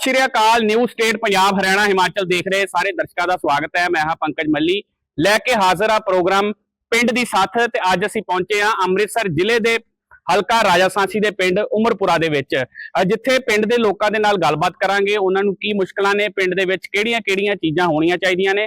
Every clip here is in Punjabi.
ਸਤਿ ਸ਼੍ਰੀ ਅਕਾਲ ਨਿਊ ਸਟੇਟ ਪੰਜਾਬ, ਹਰਿਆਣਾ, ਹਿਮਾਚਲ ਦੇਖ ਰਹੇ ਸਾਰੇ ਦਰਸ਼ਕਾਂ ਦਾ ਸਵਾਗਤ ਹੈ। ਮੈਂ ਹਾਂ ਪੰਕਜ ਮੱਲੀ। ਲੈ ਕੇ ਹਾਜ਼ਰ ਆ ਪ੍ਰੋਗਰਾਮ ਪਿੰਡ ਦੀ ਸਾਥ ਤੇ ਅੱਜ ਅਸੀਂ ਪਹੁੰਚੇ ਹਾਂ ਅੰਮ੍ਰਿਤਸਰ ਜ਼ਿਲ੍ਹੇ ਦੇ ਹਲਕਾ ਰਾਜਾਸਾਂਸੀ ਦੇ ਪਿੰਡ ਉਮਰਪੁਰਾ ਦੇ ਵਿੱਚ। ਜਿੱਥੇ ਪਿੰਡ ਦੇ ਲੋਕਾਂ ਦੇ ਨਾਲ ਗੱਲਬਾਤ ਕਰਾਂਗੇ। ਉਹਨਾਂ ਨੂੰ ਕੀ ਮੁਸ਼ਕਲਾਂ ਨੇ, ਪਿੰਡ ਦੇ ਵਿੱਚ ਕਿਹੜੀਆਂ-ਕਿਹੜੀਆਂ ਚੀਜ਼ਾਂ ਹੋਣੀਆਂ ਚਾਹੀਦੀਆਂ ਨੇ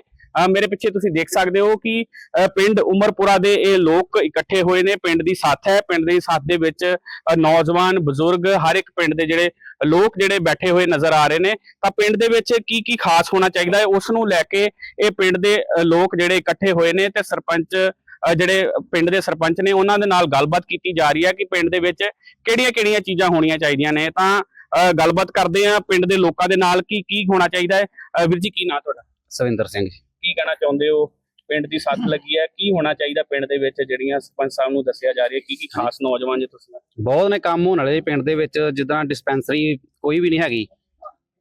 ਮੇਰੇ ਪਿੱਛੇ ਤੁਸੀਂ ਦੇਖ ਸਕਦੇ ਹੋ ਕਿ ਪਿੰਡ ਉਮਰਪੁਰਾ ਦੇ ਇਹ ਲੋਕ ਇਕੱਠੇ ਹੋਏ ਨੇ। ਪਿੰਡ ਦੀ ਸਾਥ ਹੈ। ਪਿੰਡ ਦੀ ਸਾਥ ਦੇ ਵਿੱਚ ਨੌਜਵਾਨ ਬਜ਼ੁਰਗ ਹਰ ਇੱਕ ਪਿੰਡ ਦੇ ਜਿਹੜੇ ਲੋਕ ਜਿਹੜੇ ਬੈਠੇ ਹੋਏ ਨਜ਼ਰ ਆ ਰਹੇ ਨੇ। ਤਾਂ ਪਿੰਡ ਦੇ ਵਿੱਚ ਕੀ ਕੀ ਖਾਸ ਹੋਣਾ ਚਾਹੀਦਾ ਹੈ? ਉਸ ਨੂੰ ਲੈ ਕੇ ਇਹ ਪਿੰਡ ਦੇ ਲੋਕ ਜਿਹੜੇ ਇਕੱਠੇ ਹੋਏ ਨੇ ਤੇ ਸਰਪੰਚ ਜਿਹੜੇ ਪਿੰਡ ਦੇ ਸਰਪੰਚ ਨੇ ਉਹਨਾਂ ਦੇ ਨਾਲ ਗੱਲਬਾਤ ਕੀਤੀ ਜਾ ਰਹੀ ਹੈ ਕਿ ਪਿੰਡ ਦੇ ਵਿੱਚ ਕਿਹੜੀਆਂ-ਕਿਹੜੀਆਂ ਚੀਜ਼ਾਂ ਹੋਣੀਆਂ ਚਾਹੀਦੀਆਂ ਨੇ। ਤਾਂ ਅ, ਗੱਲਬਾਤ ਕਰਦੇ ਆ ਪਿੰਡ ਦੇ ਲੋਕਾਂ ਦੇ ਨਾਲ ਕੀ ਕੀ ਹੋਣਾ ਚਾਹੀਦਾ ਹੈ? ਵੀਰ ਜੀ ਕੀ ਨਾਂ ਤੁਹਾਡਾ? ਸਵਿੰਦਰ ਸਿੰਘ ਜੀ। ਕੀ ਕਹਿਣਾ ਚਾਹੁੰਦੇ ਹੋ? ਪਿੰਡ ਦੀ ਸੱਥ ਲੱਗੀ ਹੈ ਕੀ ਹੋਣਾ ਚਾਹੀਦਾ ਪਿੰਡ ਦੇ ਵਿੱਚ ਜਿਹੜੀਆਂ ਸਰਪੰਚ ਸਾਹਿਬ ਨੂੰ ਦੱਸਿਆ ਜਾ ਰਹੀ ਕੀ ਕੀ ਖਾਸ ਨੌਜਵਾਨ ਜੇ ਤੁਸੀਂ? ਬਹੁਤ ਨੇ ਕੰਮ ਹੋਣ ਵਾਲੇ ਪਿੰਡ ਦੇ ਵਿੱਚ ਜਿੱਦਾਂ ਡਿਸਪੈਂਸਰੀ ਕੋਈ ਵੀ ਨਹੀਂ ਹੈਗੀ।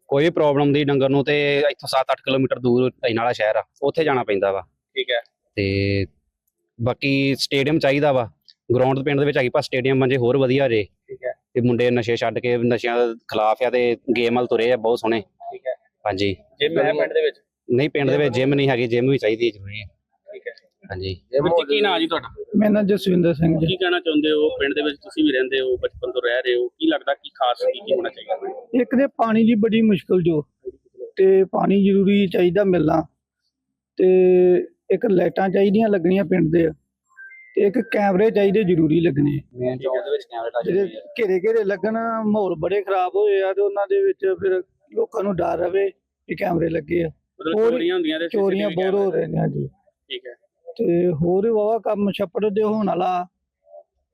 ਕੋਈ ਪ੍ਰੋਬਲਮ ਦੀ ਡੰਗਰ ਨੂੰ ਤੇ ਇੱਥੋਂ 7-8 ਕਿਲੋਮੀਟਰ ਦੂਰ ਵਾਲਾ ਸ਼ਹਿਰ ਆ ਉੱਥੇ ਜਾਣਾ ਪੈਂਦਾ ਵਾ। ਠੀਕ ਹੈ। ਤੇ ਬਾਕੀ ਸਟੇਡੀਅਮ ਚਾਹੀਦਾ ਵਾ। ਗਰਾਊਂਡ ਪਿੰਡ ਦੇ ਵਿੱਚ ਹੈਗੀ ਪਰ ਸਟੇਡੀਅਮ ਮੰਜੇ ਹੋਰ ਵਧੀਆ ਜੇ। ਠੀਕ ਹੈ। ਤੇ ਮੁੰਡੇ ਨਸ਼ੇ ਛੱਡ ਕੇ ਨਸ਼ਿਆਂ ਦੇ ਖਿਲਾਫ ਆ ਤੇ ਗੇਮ ਵੱਲ ਤੁਰੇ ਆ ਬਹੁਤ ਸੋਹਣੇ। ਠੀਕ ਹੈ। ਹਾਂਜੀ। ਜਿਮ ਹੈ ਪਿੰਡ ਦੇ ਵਿੱਚ ਨਹੀਂ ਪਿੰਡ ਦੇ ਵਿੱਚ ਜਿਮ ਨਹੀਂ ਹੈਗੀ ਜਿਮ ਵੀ ਚਾਹੀਦੀ ਹੈ ਜ਼ਰੂਰੀ ਹੈ। ਠੀਕ ਹੈ। ਹਾਂਜੀ। ਵੀਰ ਜੀ ਕੀ ਨਾਂ ਜੀ ਤੁਹਾਡਾ? ਮੇਰਾ ਨਾਮ ਜਸਵਿੰਦਰ ਸਿੰਘ ਜੀ। ਕੀ ਕਹਿਣਾ ਚਾਹੁੰਦੇ ਹੋ? ਪਿੰਡ ਦੇ ਵਿੱਚ ਤੁਸੀਂ ਵੀ ਰਹਿੰਦੇ ਹੋ ਬਚਪਨ ਤੋਂ ਰਹਿ ਰਹੇ ਹੋ ਕੀ ਲੱਗਦਾ ਕੀ ਖਾਸ ਕੀ ਕੀ ਹੋਣਾ ਚਾਹੀਦਾ? ਇੱਕ ਤੇ ਪਾਣੀ ਦੀ ਬੜੀ ਮੁਸ਼ਕਲ ਜੋ ਤੇ ਪਾਣੀ ਜ਼ਰੂਰੀ ਚਾਹੀਦਾ ਮਿਲਣਾ ਤੇ ਇੱਕ ਲਾਈਟਾਂ ਚਾਹੀਦੀਆਂ ਲੱਗਣੀਆਂ ਪਿੰਡ ਦੇ ਤੇ ਇੱਕ ਕੈਮਰੇ ਚਾਹੀਦੇ ਜ਼ਰੂਰੀ ਲੱਗਣੇ। ਮੇਨ ਚੌਂਕ ਦੇ ਵਿੱਚ ਕੈਮਰਾ ਜਿਹੜੇ ਘੇਰੇ ਘੇਰੇ ਲੱਗਣ ਮਾਹੌਲ ਬੜੇ ਖਰਾਬ ਹੋਏ ਆ ਤੇ ਉਹਨਾਂ ਦੇ ਵਿੱਚ ਫਿਰ ਲੋਕਾਂ ਨੂੰ ਡਰ ਰਵੇ ਕਿ ਕੈਮਰੇ ਲੱਗੇ ਆ। ਮਤਲਬ ਚੋਰੀਆਂ ਹੁੰਦੀਆਂ ਤੇ ਚੋਰੀਆਂ CCTV ਬਹੁਤ ਹੋ ਰਹੀਆਂ ਜੀ। ਠੀਕ ਹੈ। ਤੇ ਹੋਰ ਵਾਵਾ ਕੰਮ ਛੱਪੜ ਦੇ ਹੋਣ ਵਾਲਾ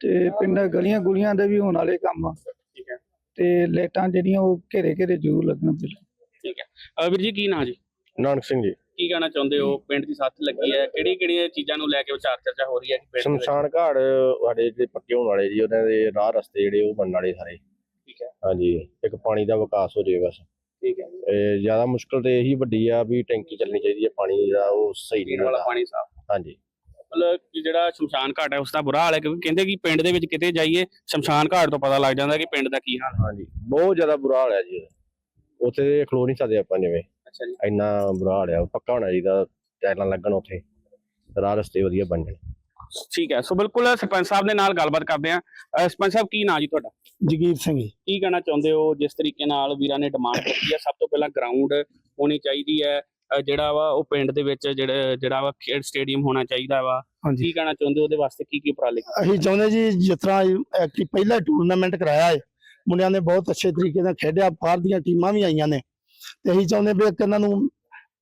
ਤੇ ਪਿੰਡਾਂ ਗਲੀਆਂ ਗੁਲੀਆਂ ਦੇ ਵੀ ਹੋਣ ਵਾਲੇ ਕੰਮ। ਆ। ਠੀਕ ਹੈ। ਤੇ ਲਾਈਟਾਂ ਜਿਹੜੀਆਂ ਉਹ ਘੇਰੇ ਘੇਰੇ ਜ਼ਰੂਰ ਲੱਗਣ ਪਹਿਲਾਂ ਠੀਕ ਹੈ। ਅ, ਵੀਰ ਜੀ ਕੀ ਨਾਂ ਜੀ? ਨਾਨਕ ਸਿੰਘ ਜੀ। ਕੀ ਕਹਿਣਾ ਚਾਹੁੰਦੇ ਹੋ? ਪਿੰਡ ਦੀ ਸੱਥ ਲੱਗੀ ਹੈ। ਕਿਹੜੀ ਕਿਹੜੀਆਂ ਚੀਜ਼ਾਂ ਨੂੰ ਲੈ ਕੇ ਵਿਚਾਰ ਚਰਚਾ ਹੋ ਰਹੀ ਹੈ ਕਿ ਪਿੰਡ ਦੇ ਵਿੱਚ? ਸ਼ਮਸ਼ਾਨ ਘਾਟ ਸਾਡੇ ਜਿਹੜੇ ਪੱਕੇ ਹੋਣ ਵਾਲੇ ਜੀ ਉਹਨਾਂ ਦੇ ਰਾਹ ਰਸਤੇ ਜਿਹੜੇ ਉਹ ਬਣਨ ਵਾਲੇ ਸਾਰੇ। ਠੀਕ ਹੈ। ਹਾਂਜੀ। ਇੱਕ ਪਾਣੀ ਦਾ ਵਿਕਾਸ ਹੋ ਜਾਏ ਬਸ। ਠੀਕ ਹੈ ਇਹ ਜ਼ਿਆਦਾ ਮੁਸ਼ਕਲ ਤੇ ਇਹੀ ਵੱਡੀ ਆ ਵੀ ਟੈਂਕੀ ਚੱਲਣੀ ਚਾਹੀਦੀ ਹੈ ਪਾਣੀ ਦਾ ਉਹ ਸਹੀ ਨਹੀਂ ਪੀਣ ਵਾਲਾ ਪਾਣੀ ਸਾਫ਼। ਹਾਂਜੀ। ਮਤਲਬ ਕਿ ਜਿਹੜਾ ਸ਼ਮਸ਼ਾਨ ਘਾਟ ਹੈ ਉਸ ਦਾ ਬੁਰਾ ਹਾਲ ਹੈ ਕਿਉਂਕਿ ਕਹਿੰਦੇ ਕਿ ਪਿੰਡ ਦੇ ਵਿੱਚ ਕਿਤੇ ਜਾਈਏ ਸ਼ਮਸ਼ਾਨ ਘਾਟ ਤੋਂ ਪਤਾ ਲੱਗ ਜਾਂਦਾ ਕਿ ਪਿੰਡ ਦਾ ਕੀ ਹਾਲ ਹੈ। ਹਾਂਜੀ। ਬਹੁਤ ਜ਼ਿਆਦਾ ਬੁਰਾ ਹਾਲ ਹੈ ਜੀ। ਉੱਥੇ ਖਲੋ ਨਹੀਂ ਸਕਦੇ ਆਪਾਂ ਜਿਵੇਂ। ਅੱਛਾ ਜੀ। ਇੰਨਾ ਬੁਰਾ ਹਾਲ ਆ। ਪੱਕਾ ਹੋਣਾ ਚਾਹੀਦਾ ਟਾਇਲਾਂ ਲੱਗਣ ਉੱਥੇ। ਰਾਹ ਰਸਤੇ ਵਧੀਆ ਬਣ ਜਾਣ। ਠੀਕ ਹੈ। ਸੋ ਬਿਲਕੁਲ ਸਰਪੰਚ ਸਾਹਿਬ ਦੇ ਨਾਲ ਗੱਲਬਾਤ ਕਰਦੇ ਆ ਸਰਪੰਚ ਸਾਹਿਬ ਕੀ ਨਾਂ ਜੀ ਤੁਹਾਡਾ? ਜਗੀਰ ਸਿੰਘ ਜੀ। ਕੀ ਕਹਿਣਾ ਚਾਹੁੰਦੇ ਹੋ? ਜਿਸ ਤਰੀਕੇ ਨਾਲ ਵੀਰਾਂ ਨੇ ਡਿਮਾਂਡ ਕੀਤੀ ਹੈ ਸਭ ਤੋਂ ਪਹਿਲਾਂ ਗਰਾਊਂਡ ਹੋਣੀ ਚਾਹੀਦੀ ਹੈ। ਜਿਹੜਾ ਵਾ ਉਹ ਪਿੰਡ ਦੇ ਵਿੱਚ ਜਿਹੜਾ ਜਿਹੜਾ ਵਾ ਖੇਡ ਸਟੇਡੀਅਮ ਹੋਣਾ ਚਾਹੀਦਾ ਵਾ। ਕੀ ਕਹਿਣਾ ਚਾਹੁੰਦੇ ਹੋ? ਉਹਦੇ ਵਾਸਤੇ ਕੀ ਕੀ ਉਪਰਾਲੇ? ਅਸੀਂ ਚਾਹੁੰਦੇ ਜੀ ਜਿਸ ਤਰ੍ਹਾਂ ਐਕਟੀ ਪਹਿਲਾ ਟੂਰਨਾਮੈਂਟ ਕਰਾਇਆ ਹੈ। ਮੁੰਡਿਆਂ ਨੇ ਬਹੁਤ ਅੱਛੇ ਤਰੀਕੇ ਨਾਲ ਖੇਡਿਆ। ਬਾਹਰ ਦੀਆਂ ਟੀਮਾਂ ਵੀ ਆਈਆਂ ਨੇ। ਤੇ ਅਸੀਂ ਚਾਹੁੰਦੇ ਵੀ ਇੱਕ ਇਹਨਾਂ ਨੂੰ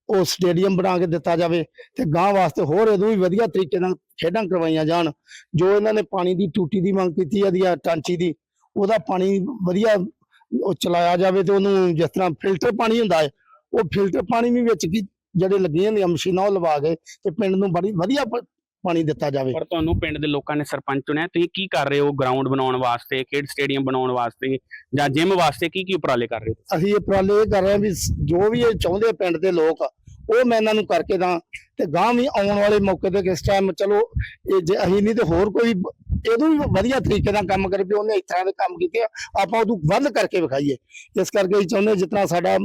ਉਹ ਸਟੇਡੀਅਮ ਬਣਾ ਕੇ ਦਿੱਤਾ ਜਾਵੇ ਤੇ ਗਾਂ ਵਾਸਤੇ ਹੋਰ ਇਹਦੋਂ ਵੀ ਵਧੀਆ ਤਰੀਕੇ ਨਾਲ ਖੇਡਾਂ ਕਰਵਾਈਆਂ ਜਾਣ। ਜੋ ਇਹਨਾਂ ਨੇ ਪਾਣੀ ਦੀ ਟੂਟੀ ਦੀ ਮੰਗ ਕੀਤੀ ਹੈ ਦੀ ਟਾਂਚੀ ਦੀ, ਉਹਦਾ ਪਾਣੀ ਵਧੀਆ ਉਹ ਚਲਾਇਆ ਜਾਵੇ ਤੇ ਉਹਨੂੰ ਜਿਸ ਤਰ੍ਹਾਂ ਫਿਲਟਰ ਪਾਣੀ ਹੁੰਦਾ ਹੈ, ਉਹ ਫਿਲਟਰ ਪਾਣੀ ਵੀ ਵਿੱਚ ਕੀ ਜਿਹੜੇ ਲੱਗੀਆਂ ਹੁੰਦੀਆਂ ਮਸ਼ੀਨਾਂ ਉਹ ਲਵਾ ਕੇ ਤੇ ਪਿੰਡ ਨੂੰ ਬੜੀ ਵਧੀਆ ਪਾਣੀ ਦਿੱਤਾ ਜਾਵੇ। ਪਰ ਤੁਹਾਨੂੰ ਪਿੰਡ ਦੇ ਲੋਕਾਂ ਨੇ ਸਰਪੰਚ ਚੁਣਿਆ। ਤੁਸੀਂ ਕੀ ਕਰ ਰਹੇ ਹੋ ਗਰਾਊਂਡ ਬਣਾਉਣ ਵਾਸਤੇ ਖੇਡ ਸਟੇਡੀਅਮ ਬਣਾਉਣ ਵਾਸਤੇ ਜਾਂ ਜਿਮ ਵਾਸਤੇ ਕੀ ਕੀ ਉਪਰਾਲੇ ਕਰ ਰਹੇ ਹੋ ਅਸੀਂ ਇਹ ਉਪਰਾਲੇ ਇਹ ਕਰ ਰਹੇ ਹਾਂ ਵੀ ਜੋ ਵੀ ਇਹ ਚਾਹੁੰਦੇ ਪਿੰਡ ਦੇ ਲੋਕ ਉਹ ਮੈਂ ਇਹਨਾਂ ਨੂੰ ਕਰਕੇ ਦਾਂ ਤੇ ਗਾਂ ਵੀ ਆਉਣ ਵਾਲੇ ਮੌਕੇ ਤੇ ਕਿਸ ਟਾਈਮ ਚਲੋ ਇਹ ਜੇ ਅਸੀਂ ਨਹੀਂ ਤੇ ਹੋਰ ਕੋਈ ਇਹਦੋਂ ਵੀ ਵਧੀਆ ਤਰੀਕੇ ਨਾਲ ਕੰਮ ਕਰੇ ਵੀ ਉਹਨੇ ਇਸ ਤਰ੍ਹਾਂ ਦੇ ਕੰਮ ਕੀਤੇ ਆਪਾਂ ਉਦੋਂ ਵੱਧ ਕਰਕੇ ਵਿਖਾਈਏ। ਇਸ ਕਰਕੇ ਅਸੀਂ ਚਾਹੁੰਦੇ ਤਰ੍ਹਾਂ ਸਾਡਾ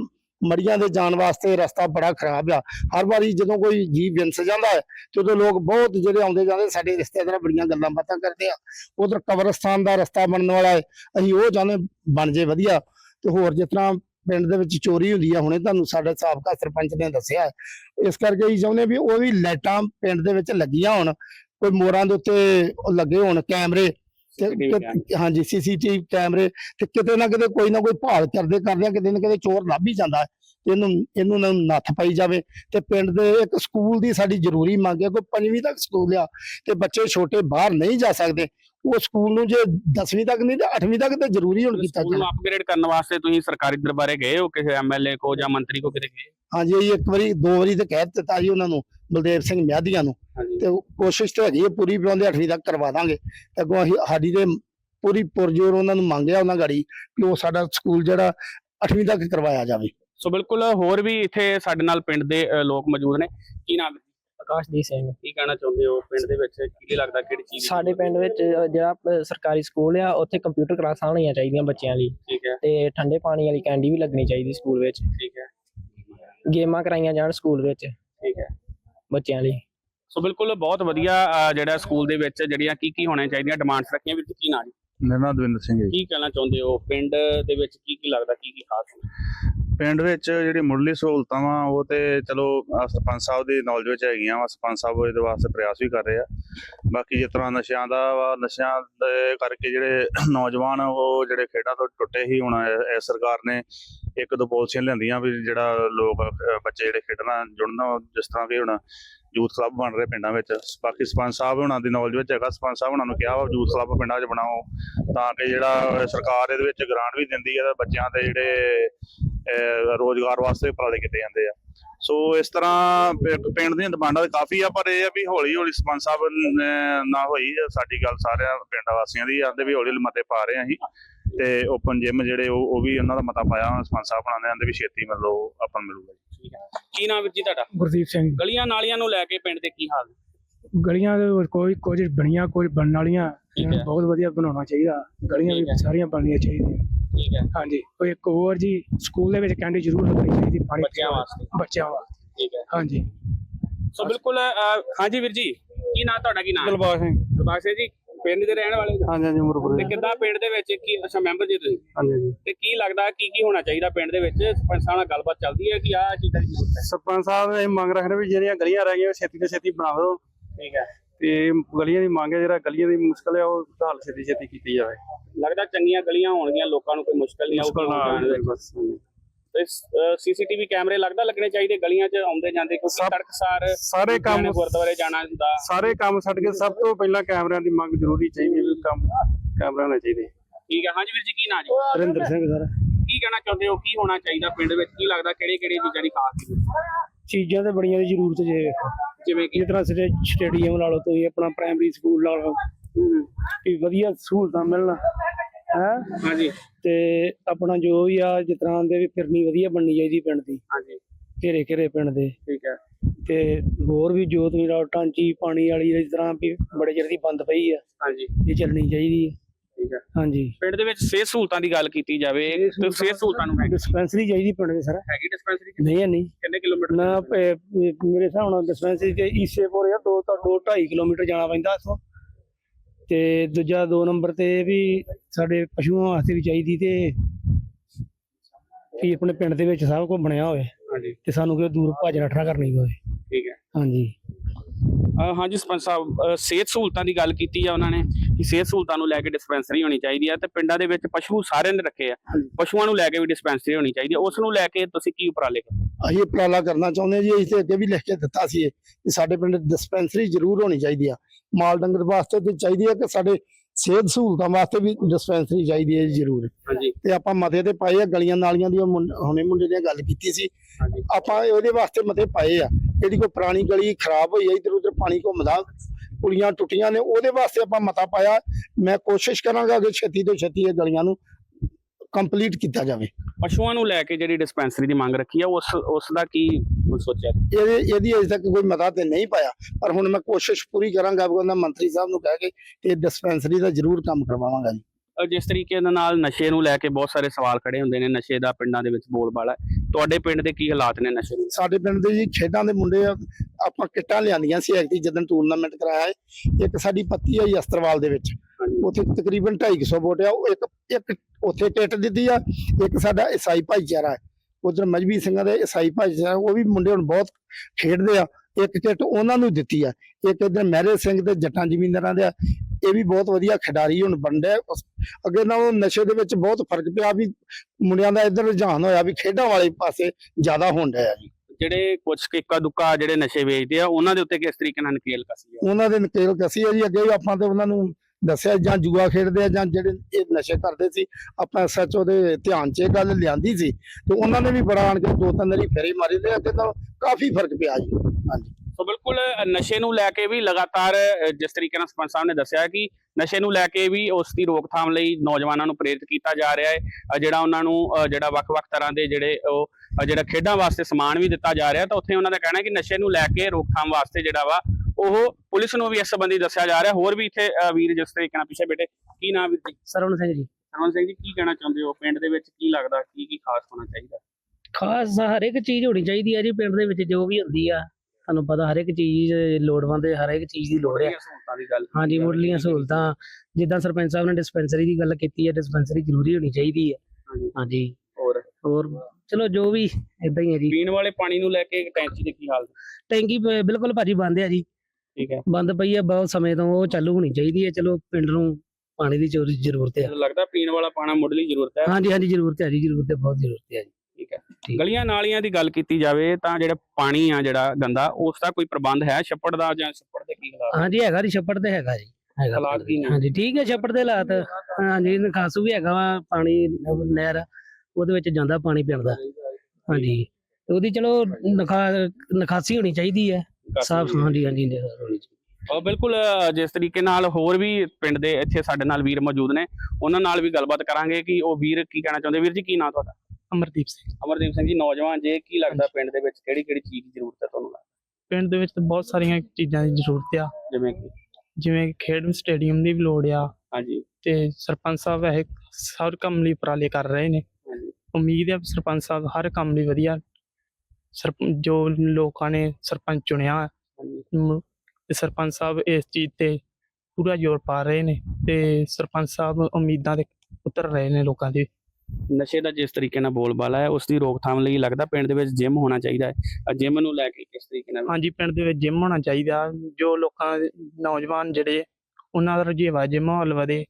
ਮੜੀਆਂ ਦੇ ਜਾਣ ਵਾਸਤੇ ਰਸਤਾ ਬੜਾ ਖਰਾਬ ਆ। ਹਰ ਵਾਰੀ ਜਦੋਂ ਕੋਈ ਜੀਵ ਵਿੰਸ ਜਾਂਦਾ ਹੈ, ਤੇ ਉਦੋਂ ਲੋਕ ਬਹੁਤ ਜਿਹੜੇ ਆਉਂਦੇ ਜਾਂਦੇ ਸਾਡੇ ਰਿਸ਼ਤੇਦਾਰ ਬੜੀਆਂ ਗੱਲਾਂ ਬਾਤਾਂ ਕਰਦੇ ਆ। ਉਧਰ ਕਬਰਸਤਾਨ ਦਾ ਰਸਤਾ ਬਣਨ ਵਾਲਾ ਹੈ, ਅਸੀਂ ਉਹ ਚਾਹੁੰਦੇ ਬਣ ਜੇ ਵਧੀਆ। ਤੇ ਹੋਰ ਜਿਸ ਤਰ੍ਹਾਂ ਪਿੰਡ ਦੇ ਵਿੱਚ ਚੋਰੀ ਹੁੰਦੀ ਆ, ਹੁਣੇ ਤੁਹਾਨੂੰ ਸਾਡੇ ਸਾਬਕਾ ਸਰਪੰਚ ਨੇ ਦੱਸਿਆ ਹੈ। ਇਸ ਕਰਕੇ ਅਸੀਂ ਚਾਹੁੰਦੇ ਵੀ ਉਹ ਵੀ ਲਾਈਟਾਂ ਪਿੰਡ ਦੇ ਵਿੱਚ ਲੱਗੀਆਂ ਹੋਣ, ਕੋਈ ਮੋਰਾਂ ਦੇ ਉੱਤੇ ਲੱਗੇ ਹੋਣ ਕੈਮਰੇ ਤੇ ਹਾਂਜੀ ਸੀਸੀਟੀਵੀ ਕੈਮਰੇ ਤੇ ਕਿਤੇ ਨਾ ਕਿਤੇ ਕੋਈ ਨਾ ਕੋਈ ਭਾਲ ਕਰਦੇ ਕਰਦੇ ਕਿਤੇ ਨਾ ਕਿਤੇ ਚੋਰ ਲੱਭ ਹੀ ਜਾਂਦਾ। ਇਹਨੂੰ ਇਹਨੂੰ ਨੱਥ ਪਾਈ ਜਾਵੇ ਤੇ ਪਿੰਡ ਦੇ ਇੱਕ ਸਕੂਲ ਦੀ ਸਾਡੀ ਜ਼ਰੂਰੀ ਮੰਗ ਹੈ ਕੋਈ ਪੰਜਵੀਂ ਤੱਕ ਸਕੂਲ ਆ ਤੇ ਬੱਚੇ ਛੋਟੇ ਬਾਹਰ ਨਹੀਂ ਜਾ ਸਕਦੇ। ਉਹ ਸਕੂਲ ਨੂੰ ਜੇ 10ਵੀਂ ਤੱਕ ਨਹੀਂ ਤੇ 8ਵੀਂ ਤੱਕ ਤੇ ਜ਼ਰੂਰੀ ਹੁਣ ਕੀਤਾ ਜਾਵੇ ਅਪਗ੍ਰੇਡ ਕਰਨ ਵਾਸਤੇ ਤੁਸੀਂ ਸਰਕਾਰੀ ਦਰਬਾਰੇ ਗਏ ਹੋ ਕਿਸੇ ਐਮਐਲਏ ਕੋ ਜਾਂ ਮੰਤਰੀ ਕੋ ਕਿਤੇ ਗਏ? ਹਾਂਜੀ ਇੱਕ ਵਾਰੀ ਦੋ ਵਾਰੀ ਤੇ ਕਹਿ ਦਿੱਤਾ ਜੀ ਉਹਨਾਂ ਨੂੰ ਬਲਦੇਵ ਸਿੰਘ ਮਿਆਦੀਆਂ ਨੂੰ। ਤੇ ਕੋਸ਼ਿਸ਼ ਤਾਂ ਹੈਗੀ ਹੈ ਪੂਰੀ ਵੀ ਉਹਦੇ 8ਵੀਂ ਤੱਕ ਕਰਵਾ ਦਾਂਗੇ। ਤੇ ਅੱਗੋਂ ਅਸੀਂ ਸਾਡੀ ਤੇ ਪੂਰੀ ਪੁਰਜੋਰ ਉਹਨਾਂ ਨੂੰ ਮੰਗਿਆ ਉਹਨਾਂ ਗਾੜੀ ਕਿ ਉਹ ਸਾਡਾ ਸਕੂਲ ਜਿਹੜਾ 8ਵੀਂ ਤੱਕ ਕਰਵਾਇਆ ਜਾਵੇ। ਸੋ ਬਿਲਕੁਲ ਹੋਰ ਵੀ ਇੱਥੇ ਸਾਡੇ ਨਾਲ ਪਿੰਡ ਦੇ ਲੋਕ ਮੌਜੂਦ ਨੇ। ਕੀ ਨਾਮ ਹੈ? ਆਕਾਸ਼ਦੀਪ ਸਿੰਘ। ਕੀ ਕਹਿਣਾ ਚਾਹੁੰਦੇ ਹੋ ਪਿੰਡ ਦੇ ਵਿੱਚ? ਕੀ ਲੱਗਦਾ ਕਿਹੜੀ ਚੀਜ਼ ਦੀ ਸਾਡੇ ਪਿੰਡ ਵਿੱਚ ਜਿਹੜਾ ਸਰਕਾਰੀ ਸਕੂਲ ਆ ਉੱਥੇ ਕੰਪਿਊਟਰ ਕਲਾਸਾਂ ਹੋਣੀਆਂ ਚਾਹੀਦੀਆਂ ਬੱਚਿਆਂ ਲਈ। ਠੀਕ ਹੈ। ਤੇ ਠੰਡੇ ਪਾਣੀ ਵਾਲੀ ਕੈਂਡੀ ਵੀ ਲੱਗਣੀ ਚਾਹੀਦੀ ਸਕੂਲ ਵਿੱਚ। ਠੀਕ ਹੈ। ਗੇਮਾਂ ਕਰਾਈਆਂ ਜਾਣ ਸਕੂਲ ਵਿੱਚ। ਠੀਕ ਹੈ। ਬੱਚਿਆਂ ਲਈ। ਸੋ ਬਿਲਕੁਲ ਬਹੁਤ ਵਧੀਆ ਜਿਹੜਾ ਸਕੂਲ ਦੇ ਵਿੱਚ ਜਿਹੜੀਆਂ ਕੀ ਕੀ ਹੋਣੀਆਂ ਚਾਹੀਦੀਆਂ ਡਿਮਾਂਡਸ ਰੱਖੀਆਂ ਵੀ ਕੀ ਨਾ ਜੀ? ਮੇਰਾ ਨਾਮ ਦਵਿੰਦਰ ਸਿੰਘ ਹੈ ਜੀ। ਕੀ ਕਹਿਣਾ ਚਾਹੁੰਦੇ ਹੋ? ਪਿੰਡ ਦੇ ਵਿੱਚ ਕੀ ਕੀ ਲੱਗਦਾ ਕੀ ਕੀ ਖਾਸ? ਪਿੰਡ ਵਿੱਚ ਜਿਹੜੀ ਮੁੱਢਲੀ ਸਹੂਲਤਾਂ ਵਾ ਉਹ ਤੇ ਚਲੋ ਆਹ ਸਰਪੰਚ ਸਾਹਿਬ ਦੀ ਨੌਲੇਜ ਵਿੱਚ ਹੈਗੀਆਂ ਵਾ ਸਰਪੰਚ ਸਾਹਿਬ ਇਹਦੇ ਵਾਸਤੇ ਪ੍ਰਯਾਸ ਵੀ ਕਰ ਰਹੇ ਆ। ਬਾਕੀ ਜਿਸ ਤਰ੍ਹਾਂ ਨਸ਼ਿਆਂ ਦਾ ਵਾ ਨਸ਼ਿਆਂ ਦੇ ਕਰਕੇ ਜਿਹੜੇ ਨੌਜਵਾਨ ਆ, ਉਹ ਜਿਹੜੇ ਖੇਡਾਂ ਤੋਂ ਟੁੱਟੇ ਹੀ ਹੁਣ ਇਹ ਇਹ ਸਰਕਾਰ ਨੇ ਇੱਕ ਦੋ ਪਾਲਿਸੀਆਂ ਲਿਆਂਦੀਆਂ ਵੀ ਜਿਹੜਾ ਲੋਕ ਬੱਚੇ ਜਿਹੜੇ ਖੇਡਣਾ, ਜੁੜਨ ਜਿਸ ਤਰ੍ਹਾਂ ਕਿ ਹੁਣ ਯੂਥ ਕਲੱਬ ਬਣ ਰਹੇ ਪਿੰਡਾਂ ਵਿੱਚ। ਬਾਕੀ ਸਰਪੰਚ ਸਾਹਿਬ ਉਹਨਾਂ ਦੀ ਨੌਲੇਜ ਵਿੱਚ ਹੈਗਾ ਸਰਪੰਚ ਸਾਹਿਬ ਉਹਨਾਂ ਨੂੰ ਕਿਹਾ ਵਾ, ਯੂਥ ਕਲੱਬ ਪਿੰਡਾਂ 'ਚ ਬਣਾਓ, ਤਾਂ ਕਿ ਜਿਹੜਾ ਸਰਕਾਰ ਇਹਦੇ ਵਿੱਚ ਗ੍ਰਾਂਟ ਵੀ ਦਿੰਦੀ ਹੈ ਤੇ ਬੱਚਿਆਂ ਦੇ ਜਿਹੜੇ ਰੋਜ਼ਗਾਰ ਵਾਸਤੇ ਉਪਰਾਲੇ ਕੀਤੇ ਜਾਂਦੇ ਆ। ਸੋ ਇਸ ਤਰ੍ਹਾਂ ਪਿੰਡ ਦੀਆਂ ਡਿਮਾਂਡਾਂ ਕਾਫੀ ਆ, ਪਰ ਇਹ ਆ ਵੀ ਹੌਲੀ ਹੌਲੀ ਸਰਪੰਚ ਸਾਹਿਬ ਨੇ- ਨਾ ਹੋਈ ਸਾਡੀ ਗੱਲ ਸਾਰਿਆਂ ਪਿੰਡ ਵਾਸੀਆਂ ਦੀ ਆਂਦੇ ਵੀ ਹੌਲੀ ਹੌਲੀ ਮਤੇ ਪਾ ਰਹੇ ਆ ਅਸੀਂ। ਤੇ ਓਪਨ ਜਿਮ ਜਿਹੜੇ ਉਹ ਉਹ ਵੀ ਉਹਨਾਂ ਦਾ ਮਤਾ ਪਾਇਆ ਸਰਪੰਚ ਸਾਹਿਬ ਬਣਾਉਂਦੇ ਆਂਦੇ ਵੀ ਛੇਤੀ ਮਤਲਬ ਆਪਾਂ ਨੂੰ ਮਿਲੂਗਾ ਜੀ। ਠੀਕ ਹੈ। ਕੀ ਨਾਮ ਵੀਰ ਜੀ ਤੁਹਾਡਾ? ਗੁਰਦੀਪ ਸਿੰਘ। ਗਲੀਆਂ ਨਾਲੀਆਂ ਨੂੰ ਲੈ ਕੇ ਪਿੰਡ ਦੇ ਕੀ ਹਾਲ? ਗਲੀਆਂ ਦੇ ਵਿੱਚ ਕੋਈ ਕੁਝ ਬਣੀਆਂ ਕੁਝ ਬਣਨ ਵਾਲੀਆਂ ਠੀਕ ਹੈ। ਬਹੁਤ ਵਧੀਆ ਬਣਾਉਣਾ ਚਾਹੀਦਾ। ਗਲੀਆਂ ਠੀਕ ਹੈ। ਵੀ ਸਾਰੀਆਂ ਬਣਨੀਆਂ ਚਾਹੀਦੀਆਂ। ਠੀਕ ਹੈ। ਹਾਂਜੀ। ਕੋਈ ਇੱਕ ਹੋਰ ਜੀ ਸਕੂਲ ਦੇ ਵਿੱਚ ਕੈਂਡੀ ਜ਼ਰੂਰ ਲੱਗਣੀ ਚਾਹੀਦੀ ਪਾਣੀ। ਬੱਚਿਆਂ ਵਾਸਤੇ। ਬੱਚਿਆਂ ਵਾਸਤੇ। ਠੀਕ ਹੈ। ਹਾਂਜੀ। ਸੋ ਬਿਲਕੁਲ ਹਾਂਜੀ ਵੀਰ ਜੀ ਕੀ ਨਾਮ ਤੁਹਾਡਾ ਕੀ ਨਾਮ ਦਿਲਬਾਗ ਸਿੰਘ। ਪ੍ਰਭਾਸ ਸਿੰਘ ਜੀ ਪਿੰਡ ਦੇ ਰਹਿਣ ਵਾਲੇ ਹੋ? ਹਾਂਜੀ ਹਾਂਜੀ ਉਮਰਪੁਰ ਤੇ ਕਿੱਦਾਂ ਪਿੰਡ ਦੇ ਵਿੱਚ ਕੀ ਅੱਛਾ ਮੈਂਬਰ ਜੀ ਤੁਸੀਂ? ਹਾਂਜੀ ਹਾਂਜੀ। ਤੇ ਕੀ ਲੱਗਦਾ ਕੀ ਕੀ ਹੋਣਾ ਚਾਹੀਦਾ ਪਿੰਡ ਦੇ ਵਿੱਚ? ਸਰਪੰਚ ਸਾਹਿਬ ਨਾਲ ਗੱਲਬਾਤ ਚੱਲਦੀ ਹੈ ਕਿ ਆਹ ਚੀਜ਼ਾਂ ਦੀ ਜ਼ਰੂਰਤ ਹੈ? ਸਰਪੰਚ ਸਾਹਿਬ ਇਹ ਮੰਗ ਰੱਖਦੇ ਵੀ ਜਿਹੜੀਆਂ ਗਲੀਆਂ ਰਹਿ ਗਈਆਂ ਛੇਤੀ ਤੋਂ ਛੇਤੀ ਬਣਾ ਦਿਓ ਠੀਕ ਹੈ। ਤੇ ਗਲੀਆਂ ਦੀ ਮੰਗ ਹੈ ਜਿਹੜਾ ਗਲੀਆਂ ਦੀ ਮੁਸ਼ਕਲ ਹੈ ਉਹ ਹੱਲ ਛੇਤੀ ਛੇਤੀ ਕੀਤੀ ਜਾਵੇ। ਲੱਗਦਾ ਚੰਗੀਆਂ ਗਲੀਆਂ ਹੋਣਗੀਆਂ ਲੋਕਾਂ ਨੂੰ ਕੋਈ ਮੁਸ਼ਕਲ ਨਹੀਂ ਆਊਗੀ ਮੁਸ਼ਕਲ ਨਾ ਆਉਣ ਜਾਣ ਆਵੇ ਵਿੱਚ। ਬਸ ਤੇ ਸੀਸੀਟੀਵੀ ਕੈਮਰੇ ਲੱਗਦਾ ਲੱਗਣੇ ਚਾਹੀਦੇ ਗਲੀਆਂ 'ਚ ਆਉਂਦੇ ਜਾਂਦੇ ਕਿਉਂਕਿ ਸਭ- ਤੜਕਸਾਰ ਸਾਰੇ ਕੰਮ ਗੁਰਦੁਆਰੇ ਜਾਣਾ ਹੁੰਦਾ। ਸਾਰੇ ਕੰਮ ਛੱਡ ਕੇ ਸਭ ਤੋਂ ਪਹਿਲਾਂ ਕੈਮਰਿਆਂ ਦੀ ਮੰਗ ਜ਼ਰੂਰੀ ਚਾਹੀਦੀ ਹੈ ਵੀ ਕੰਮ ਕੈਮਰਾ ਹੋਣਾ ਚਾਹੀਦਾ। ਠੀਕ ਹੈ ਹਾਂਜੀ ਵੀਰ ਜੀ ਕੀ ਨਾਂ ਜੀ? ਹਰਿੰਦਰ ਸਿੰਘ ਸਰ। ਕੀ ਕਹਿਣਾ ਚਾਹੁੰਦੇ ਹੋ? ਕੀ ਹੋਣਾ ਚਾਹੀਦਾ ਪਿੰਡ ਵਿੱਚ? ਕੀ ਲੱਗਦਾ ਕਿਹੜੇ ਕਿਹੜੇ ਚੀਜ਼ਾਂ ਦੀ ਖਾਸ ਜ਼ਰੂਰਤ? ਚੀਜ਼ਾਂ ਤੇ ਬੜੀਆਂ ਦੀ ਜ਼ਰੂਰਤ ਜੇ ਵੇਖੋ। ਜਿਵੇਂ ਕਿ ਜਿਸ ਤਰ੍ਹਾਂ ਸਟੇ- ਸਟੇਡੀਅਮ ਲਾ ਲਓ ਤੁਸੀਂ ਆਪਣਾ ਪ੍ਰਾਇਮਰੀ ਸਕੂਲ ਲਾ ਲਓ। ਵੀ ਵਧੀਆ ਸਹੂਲਤਾਂ ਮਿਲਣ। ਹੈ? ਹਾਂਜੀ। ਤੇ ਆਪਣਾ ਜੋ ਵੀ ਆ ਜਿਸ ਤਰ੍ਹਾਂ ਦੇ ਵੀ ਫਿਰਨੀ ਵਧੀਆ ਬਣਨੀ ਚਾਹੀਦੀ ਪਿੰਡ ਦੀ। ਹਾਂਜੀ। ਘੇਰੇ ਘੇਰੇ ਪਿੰਡ ਦੇ। ਠੀਕ ਹੈ। ਤੇ ਹੋਰ ਵੀ ਜੋ ਤੁਸੀਂ ਲਾ ਟਾਂਚੀ ਪਾਣੀ ਵਾਲੀ ਇਸ ਤਰ੍ਹਾਂ ਵੀ ਬੜੇ ਚਿਰ ਦੀ ਬੰਦ ਪਈ ਆ ਹਾਂਜੀ। ਇਹ ਚੱਲਣੀ ਚਾਹੀਦੀ ਹੈ ਠੀਕ ਹੈ। ਹਾਂਜੀ। ਪਿੰਡ ਦੇ ਵਿੱਚ ਸਿਹਤ ਸਹੂਲਤਾਂ ਦੀ ਗੱਲ ਕੀਤੀ ਜਾਵੇ ਤੇ ਸਿਹਤ ਸਹੂਲਤਾਂ ਨੂੰ ਹੈਗੀ। ਡਿਸਪੈਂਸਰੀ ਚਾਹੀਦੀ ਪਿੰਡ ਦੇ ਸਰ। ਹੈਗੀ ਡਿਸਪੈਂਸਰੀ? ਨਹੀਂ ਹੈ ਨਹੀਂ। ਕਿੰਨੇ ਕਿਲੋਮੀਟਰ ਨਾ ਮੇਰੇ ਹਿਸਾਬ ਨਾਲ ਡਿਸਪੈਂਸਰੀ ਤੇ ਈਸੇਪੁਰ ਆ ਦੋ ਤਾਂ ਦੋ 2.5 ਕਿਲੋਮੀਟਰ ਜਾਣਾ ਪੈਂਦਾ ਇੱਥੋਂ। ਤੇ ਦੂਜਾ ਦੋ ਨੰਬਰ ਤੇ ਵੀ ਸਾਡੇ ਪਸ਼ੂਆਂ ਵਾਸਤੇ ਵੀ ਚਾਹੀਦੀ ਤੇ ਵੀ ਆਪਣੇ ਪਿੰਡ ਦੇ ਵਿੱਚ ਸਭ ਕੁਝ ਬਣਿਆ ਹੋਵੇ ਹਾਂਜੀ। ਤੇ ਸਾਨੂੰ ਕੋਈ ਦੂਰ ਭੱਜ ਨੱਠਣਾ ਕਰਨੀ ਪਵੇ। ਠੀਕ ਹੈ। ਹਾਂਜੀ। ਹਾਂਜੀ ਸਰਪੰਚ ਸਾਹਿਬ ਸਿਹਤ ਸਹੂਲਤਾਂ ਦੀ ਗੱਲ ਕੀਤੀ ਆ ਉਹਨਾਂ ਨੇ ਕਿ ਸਿਹਤ ਸਹੂਲਤਾਂ ਨੂੰ ਲੈ ਕੇ ਡਿਸਪੈਂਸਰੀ ਹੋਣੀ ਚਾਹੀਦੀ ਆ ਤੇ ਪਿੰਡਾਂ ਦੇ ਵਿੱਚ ਪਸ਼ੂ ਸਾਰਿਆਂ ਨੇ ਰੱਖੇ ਆ। ਪਸ਼ੂਆਂ ਨੂੰ ਲੈ ਕੇ ਵੀ ਡਿਸਪੈਂਸਰੀ ਹੋਣੀ ਚਾਹੀਦੀ ਆ। ਉਸ ਨੂੰ ਲੈ ਕੇ ਤੁਸੀਂ ਕੀ ਉਪਰਾਲੇ ਕਰਦੇ ਅਸੀਂ ਉਪਰਾਲਾ ਕਰਨਾ ਚਾਹੁੰਦੇ ਜੀ। ਤੇ ਅੱਗੇ ਵੀ ਲਿਖ ਕੇ ਦਿੱਤਾ ਸੀ ਕਿ ਸਾਡੇ ਪਿੰਡ ਡਿਸਪੈਂਸਰੀ ਜ਼ਰੂਰ ਹੋਣੀ ਚਾਹੀਦੀ ਆ। ਮਾਲ ਡੰਗਰ ਵਾਸਤੇ ਤੇ ਚਾਹੀਦੀ ਹੈ ਕਿ ਸਾਡੇ ਸਿਹਤ ਸਹੂਲਤਾਂ ਵਾਸਤੇ ਵੀ ਡਿਸਪੈਂਸਰੀ ਚਾਹੀਦੀ ਹੈ ਜੀ ਜ਼ਰੂਰ। ਤੇ ਆਪਾਂ ਮਤੇ ਤੇ ਪਾਏ ਆ ਗਲੀਆਂ ਨਾਲੀਆਂ ਦੀ ਹੁਣੇ ਮੁੰਡੇ ਨੇ ਗੱਲ ਕੀਤੀ ਸੀ। ਆਪਾਂ ਉਹਦੇ ਵਾਸਤੇ ਮਤੇ ਪਾਏ ਆ। ਜਿਹੜੀ ਕੋਈ ਪੁਰਾਣੀ ਗਲੀ ਖਰਾਬ ਹੋਈ ਹੈ ਇਧਰ ਉਧਰ ਪਾਣੀ ਘੁੰਮਦਾ ਪੁਲੀਆਂ ਟੁੱਟੀਆਂ ਨੇ ਉਹਦੇ ਵਾਸਤੇ ਆਪਾਂ ਮਤਾ ਪਾਇਆ। ਮੈਂ ਕੋਸ਼ਿਸ਼ ਕਰਾਂਗਾ ਕਿ ਛੇਤੀ ਤੋਂ ਛੇਤੀ ਇਹ ਗਲੀਆਂ ਨੂੰ ਕੰਪਲੀਟ ਕੀਤਾ ਜਾਵੇ। ਪਸ਼ੂਆਂ ਨੂੰ ਲੈ ਕੇ ਜਿਹੜੀ ਡਿਸਪੈਂਸਰੀ ਦੀ ਮੰਗ ਰੱਖੀ ਆ ਉਸ ਉਸ ਦਾ ਕੀ ਸੋਚਿਆ? ਇਹਦੇ ਇਹਦੀ ਅਜੇ ਤੱਕ ਕੋਈ ਮਤਾ ਤੇ ਨਹੀਂ ਪਾਇਆ ਪਰ ਹੁਣ ਮੈਂ ਕੋਸ਼ਿਸ਼ ਪੂਰੀ ਕਰਾਂਗਾ ਉਹਨਾਂ ਮੰਤਰੀ ਸਾਹਿਬ ਨੂੰ ਕਹਿ ਕੇ ਤੇ ਡਿਸਪੈਂਸਰੀ ਦਾ ਜ਼ਰੂਰ ਕੰਮ ਕਰਵਾਵਾਂਗਾ ਜੀ। ਜਿਸ ਤਰੀਕੇ ਦੇ ਨਾਲ ਨਸ਼ੇ ਨੂੰ ਲੈ ਕੇ ਬਹੁਤ ਸਾਰੇ ਸਵਾਲ ਖੜੇ ਹੁੰਦੇ ਨੇ ਨਸ਼ੇ ਦਾ ਪਿੰਡਾਂ ਦੇ ਵਿੱਚ ਬੋਲਬਾਲਾ। ਤੁਹਾਡੇ ਪਿੰਡ ਦੇ ਕੀ ਹਾਲਾਤ ਨੇ ਨਸ਼ੇ ਦੇ? ਸਾਡੇ ਪਿੰਡ ਦੇ ਜੀ ਖੇਡਾਂ ਦੇ ਮੁੰਡੇ ਆ, ਆਪਾਂ ਕਿੱਟਾਂ ਲਿਆਂਦੀਆਂ ਸੀ ਐਕਟੀ ਜਦੋਂ ਟੂਰਨਾਮੈਂਟ ਕਰਾਇਆ ਹੈ ਇੱਕ ਸਾਡੀ ਪੱਤੀ ਆਈ ਅਸਤਰਵਾਲ ਦੇ ਵਿੱਚ। ਉੱਥੇ ਤਕਰੀਬਨ 250 ਵੋਟ ਆ ਉਹ ਇੱਕ ਇੱਕ ਉੱਥੇ ਟਿੱਟ ਦਿੱਤੀ ਆ ਇੱਕ ਸਾਡਾ ਈਸਾਈ ਭਾਈਚਾਰਾ ਉਧਰ ਮਜਬੀ ਸਿੰਘਾਂ ਦੇ ਈਸਾਈ ਭਾਈਚਾਰਾ ਉਹ ਵੀ ਮੁੰਡੇ ਹੁਣ ਬਹੁਤ ਖੇਡਦੇ ਆ ਇੱਕ ਟਿੱਟ ਉਹਨਾਂ ਨੂੰ ਦਿੱਤੀ ਆ। ਇੱਕ ਇਧਰ ਮਹਿਰੇ ਸਿੰਘ ਤੇ ਜੱਟਾਂ ਜ਼ਮੀਨਦਾਰਾਂ ਦੇ ਆ ਇਹ ਵੀ ਬਹੁਤ ਵਧੀਆ ਖਿਡਾਰੀ ਹੁਣ ਬਣਦੇ ਅੱਗੇ ਨਾਲੋਂ ਨਸ਼ੇ ਦੇ ਵਿੱਚ ਬਹੁਤ ਫ਼ਰਕ ਪਿਆ ਵੀ ਮੁੰਡਿਆਂ ਦਾ ਇਧਰ ਰੁਝਾਨ ਹੋਇਆ ਵੀ ਖੇਡਾਂ ਵਾਲੇ ਪਾਸੇ ਜ਼ਿਆਦਾ ਹੋਣ ਡਿਆ ਜੀ। ਜਿਹੜੇ ਕੁਝ ਇੱਕਾ ਦੁੱਕਾ ਜਿਹੜੇ ਨਸ਼ੇ ਵੇਚਦੇ ਆ ਉਹਨਾਂ ਦੇ ਉੱਤੇ ਕਿਸ ਤਰੀਕੇ ਨਾਲ ਨਕੇਲ ਕਸੀ ਆ? ਉਹਨਾਂ ਦੇ ਨਕੇਲ ਕਸੀ ਹੈ ਜੀ। ਅੱਗੇ ਵੀ ਆਪਾਂ ਤੇ ਉਹਨਾਂ ਨੂੰ ਦੱਸਿਆ ਜਾਂ ਜੂਆ ਖੇਡਦੇ ਆ ਜਾਂ ਜਿਹੜੇ ਇਹ ਨਸ਼ੇ ਕਰਦੇ ਸੀ ਆਪਾਂ ਸੱਚ ਦੇ ਧਿਆਨ 'ਚ ਇਹ ਗੱਲ ਲਿਆਂਦੀ ਸੀ। ਤੇ ਉਹਨਾਂ ਨੇ ਵੀ ਬੜਾ ਆਣ ਕੇ ਦੋ ਤਿੰਨ ਵਾਰੀ ਫੇਰੇ ਮਾਰੀ ਤੇ ਅੱਗੇ ਤਾਂ ਕਾਫੀ ਫ਼ਰਕ ਪਿਆ ਜੀ। ਹਾਂਜੀ। ਸੋ ਬਿਲਕੁਲ ਨਸ਼ੇ ਨੂੰ ਲੈ ਕੇ ਵੀ ਲਗਾਤਾਰ ਜਿਸ ਤਰੀਕੇ ਨਾਲ ਸਰਪੰਚ ਸਾਹਿਬ ਨੇ ਦੱਸਿਆ ਕਿ ਨਸ਼ੇ ਨੂੰ ਲੈ ਕੇ ਵੀ ਉਸ ਦੀ ਰੋਕਥਾਮ ਲਈ ਨੌਜਵਾਨਾਂ ਨੂੰ ਪ੍ਰੇਰਿਤ ਕੀਤਾ ਜਾ ਰਿਹਾ ਹੈ। ਜਿਹੜਾ ਉਹਨਾਂ ਨੂੰ ਜਿਹੜਾ ਵੱਖ-ਵੱਖ ਤਰ੍ਹਾਂ ਦੇ ਜਿਹੜੇ ਉਹ ਜਿਹੜਾ ਖੇਡਾਂ ਵਾਸਤੇ ਸਮਾਨ ਵੀ ਦਿੱਤਾ ਜਾ ਰਿਹਾ ਤਾਂ ਉੱਥੇ ਉਹਨਾਂ ਦਾ ਕਹਿਣਾ ਹੈ ਕਿ ਨਸ਼ੇ ਨੂੰ ਲੈ ਕੇ ਰੋਕਥਾਮ ਵਾਸਤੇ ਜਿਹੜਾ ਵਾ ਉਹ ਪੁਲਿਸ ਨੂੰ ਵੀ ਇਸ ਸੰਬੰਧੀ ਦੱਸਿਆ ਜਾ ਰਿਹਾ। ਹੋਰ ਵੀ ਇੱਥੇ ਵੀਰ ਜਿਸ ਤਰੀਕੇ ਨਾਲ ਪਿੱਛੇ ਬੈਠੇ ਕੀ ਨਾਮ ਵੀਰ ਜੀ? ਸਰਵਣ ਸਿੰਘ ਜੀ। ਸਰਵਨ ਸਿੰਘ ਜੀ ਕੀ ਕਹਿਣਾ ਚਾਹੁੰਦੇ ਹੋ? ਪਿੰਡ ਦੇ ਵਿੱਚ ਕੀ ਲੱਗਦਾ ਕੀ ਕੀ ਖਾਸ ਹੋਣਾ ਚਾਹੀਦਾ? ਖਾਸ ਹਰ ਇੱਕ ਚੀਜ਼ ਹੋਣੀ ਚਾਹੀਦੀ ਹੈ ਜੀ ਪਿੰਡ ਦੇ ਵਿੱਚ ਜੋ ਵੀ ਹੁੰਦੀ ਆ। ਤੁਹਾਨੂੰ ਪਤਾ ਹਰ ਇੱਕ ਚੀਜ਼ ਲੋੜਵੰਦ ਹਰ ਇੱਕ ਚੀਜ਼ ਦੀ ਲੋੜ ਹੈ। ਸਹੂਲਤਾਂ ਦੀ ਗੱਲ ਹਾਂਜੀ ਮੁੱਢਲੀਆਂ ਸਹੂਲਤਾਂ ਜਿੱਦਾਂ ਸਰਪੰਚ ਸਾਹਿਬ ਨੇ ਡਿਸਪੈਂਸਰੀ ਦੀ ਗੱਲ ਕੀਤੀ ਹੈ ਡਿਸਪੈਂਸਰੀ ਜ਼ਰੂਰੀ ਹੋਣੀ ਚਾਹੀਦੀ ਹੈ। ਹਾਂਜੀ। ਹੋਰ? ਹੋਰ ਚਲੋ ਜੋ ਵੀ ਇਦਾਂ ਹੀ ਹੈ ਜੀ। ਪੀਣ ਵਾਲੇ ਪਾਣੀ ਨੂੰ ਲੈ ਕੇ ਟੈਂਕੀ ਦੇ ਕੀ ਹਾਲ ਟੈਂਕੀ ਬਿਲਕੁਲ ਭਾਜੀ ਬੰਦ ਹੈ ਜੀ। ਠੀਕ ਹੈ। ਬੰਦ ਪਈ ਹੈ ਬਹੁਤ ਸਮੇਂ ਤੋਂ ਉਹ ਚਾਲੂ ਹੋਣੀ ਚਾਹੀਦੀ ਹੈ। ਚਲੋ ਪਿੰਡ ਨੂੰ ਪਾਣੀ ਦੀ ਚੋਰੀ ਜ਼ਰੂਰਤ ਹੈ। ਲੱਗਦਾ ਪੀਣ ਵਾਲਾ ਪਾਣਾ ਮੁੱਢਲੀ ਜ਼ਰੂਰਤ ਹੈ। ਹਾਂਜੀ ਹਾਂਜੀ ਜ਼ਰੂਰਤ ਹੈ ਜੀ ਜ਼ਰੂਰਤ ਹੈ ਬਹੁਤ ਜ਼ਰੂਰਤ ਹੈ ਜੀ। ਠੀਕ ਹੈ। ਗਲੀਆਂ ਨਾਲੀਆਂ ਦੀ ਗੱਲ ਕੀਤੀ ਜਾਵੇ ਤਾਂ ਜਿਹੜਾ ਪਾਣੀ ਆ ਜਿਹੜਾ ਗੰਦਾ ਉਸ ਦਾ ਕੋਈ ਪ੍ਰਬੰਧ ਹੈ ਛੱਪੜ ਦਾ ਜਾਂ ਛੱਪੜ ਦੇ ਕੀ ਹਾਲਾਤ? ਹਾਂਜੀ ਹੈਗਾ ਜੀ ਛੱਪੜ ਤੇ ਹੈਗਾ ਜੀ ਹਾਲਾਤ ਪਿੰਡ ਕੀ ਨੇ? ਹਾਂਜੀ ਠੀਕ ਹੈ ਛੱਪੜ ਦੇ ਹਾਲਾਤ। ਹਾਂਜੀ ਨਖਾਸੂ ਵੀ ਹੈਗਾ ਵਾ ਪਾਣੀ ਨਹਿਰ ਉਹਦੇ ਵਿੱਚ ਜਾਂਦਾ ਪਾਣੀ ਦਾ। ਹਾਂਜੀ ਉਹਦੀ ਚਲੋ ਨਖਾ ਨਖਾਸੀ ਹੋਣੀ ਚਾਹੀਦੀ ਹੈ। ਸਾਫ਼ ਹਾਂਜੀ ਹਾਂਜੀ ਹੋਣੀ ਚਾਹੀਦੀ ਉਹ ਬਿਲਕੁਲ ਜਿਸ ਤਰੀਕੇ ਨਾਲ ਹੋਰ ਵੀ ਪਿੰਡ ਦੇ ਇੱਥੇ ਸਾਡੇ ਨਾਲ ਵੀਰ ਮੌਜੂਦ ਨੇ ਉਹਨਾਂ ਨਾਲ ਵੀ ਗੱਲਬਾਤ ਕਰਾਂਗੇ ਕਿ ਉਹ ਵੀਰ ਕੀ ਕਹਿਣਾ ਚਾਹੁੰਦੇ। ਵੀਰ ਜੀ ਕੀ ਨਾਂ ਤੁਹਾਡਾ? ਅਮਰਦੀਪ ਸਿੰਘ। ਅਮਰਦੀਪ ਸਿੰਘ ਜੀ ਨੌਜਵਾਨ ਜੇ ਕੀ ਲੱਗਦਾ ਪਿੰਡ ਦੇ ਵਿੱਚ? ਕਿਹੜੀ ਕਿਹੜੀ ਚੀਜ਼ ਦੀ ਜ਼ਰੂਰਤ ਹੈ ਤੁਹਾਨੂੰ ਪਿੰਡ ਦੇ ਵਿੱਚ ਤਾਂ ਬਹੁਤ ਸਾਰੀਆਂ ਚੀਜ਼ਾਂ ਦੀ ਜ਼ਰੂਰਤ ਆ। ਜਿਵੇਂ ਕਿ? ਜਿਵੇਂ ਕਿ ਖੇਡ ਸਟੇਡੀਅਮ ਦੀ ਵੀ ਲੋੜ ਆ। ਹਾਂਜੀ। ਤੇ ਸਰਪੰਚ ਸਾਹਿਬ ਇਹ ਹਰ ਕੰਮ ਲਈ ਉਪਰਾਲੇ ਕਰ ਰਹੇ ਨੇ। ਉਮੀਦ ਹੈ ਸਰਪੰਚ ਸਾਹਿਬ ਹਰ ਕੰਮ ਲਈ ਵਧੀਆ ਜੋ ਲੋਕਾਂ ਨੇ ਸਰਪੰਚ ਚੁਣਿਆ। ਤੇ ਸਰਪੰਚ ਸਾਹਿਬ ਇਸ ਚੀਜ਼ ਤੇ ਪੂਰਾ ਜ਼ੋਰ ਪਾ ਰਹੇ ਨੇ। ਤੇ ਸਰਪੰਚ ਸਾਹਿਬ ਉਮੀਦਾਂ ਤੇ ਉਤਰ ਰਹੇ ਨੇ ਲੋਕਾਂ ਦੀ। ਨਸ਼ੇ ਦਾ ਜਿਸ ਤਰੀਕੇ ਨਾਲ ਬੋਲਬਾਲਾ ਹੈ ਉਸ ਦੀ ਰੋਕਥਾਮ ਲਈ ਲੱਗਦਾ ਪਿੰਡ ਦੇ ਵਿੱਚ ਜਿਮ ਹੋਣਾ ਚਾਹੀਦਾ ਹੈ। ਜਿਮ ਨੂੰ ਲੈ ਕੇ ਕਿਸ ਤਰੀਕੇ ਨਾਲ? ਹਾਂਜੀ ਪਿੰਡ ਦੇ ਵਿੱਚ ਜਿਮ ਹੋਣਾ ਚਾਹੀਦਾ। ਜੋ ਲੋਕਾਂ ਨੌਜਵਾਨ ਜਿਹੜੇ ਉਹਨਾਂ ਦਾ ਰੁਝੇਵਾ ਜਿਮ ਵੱਲ ਵਧੇ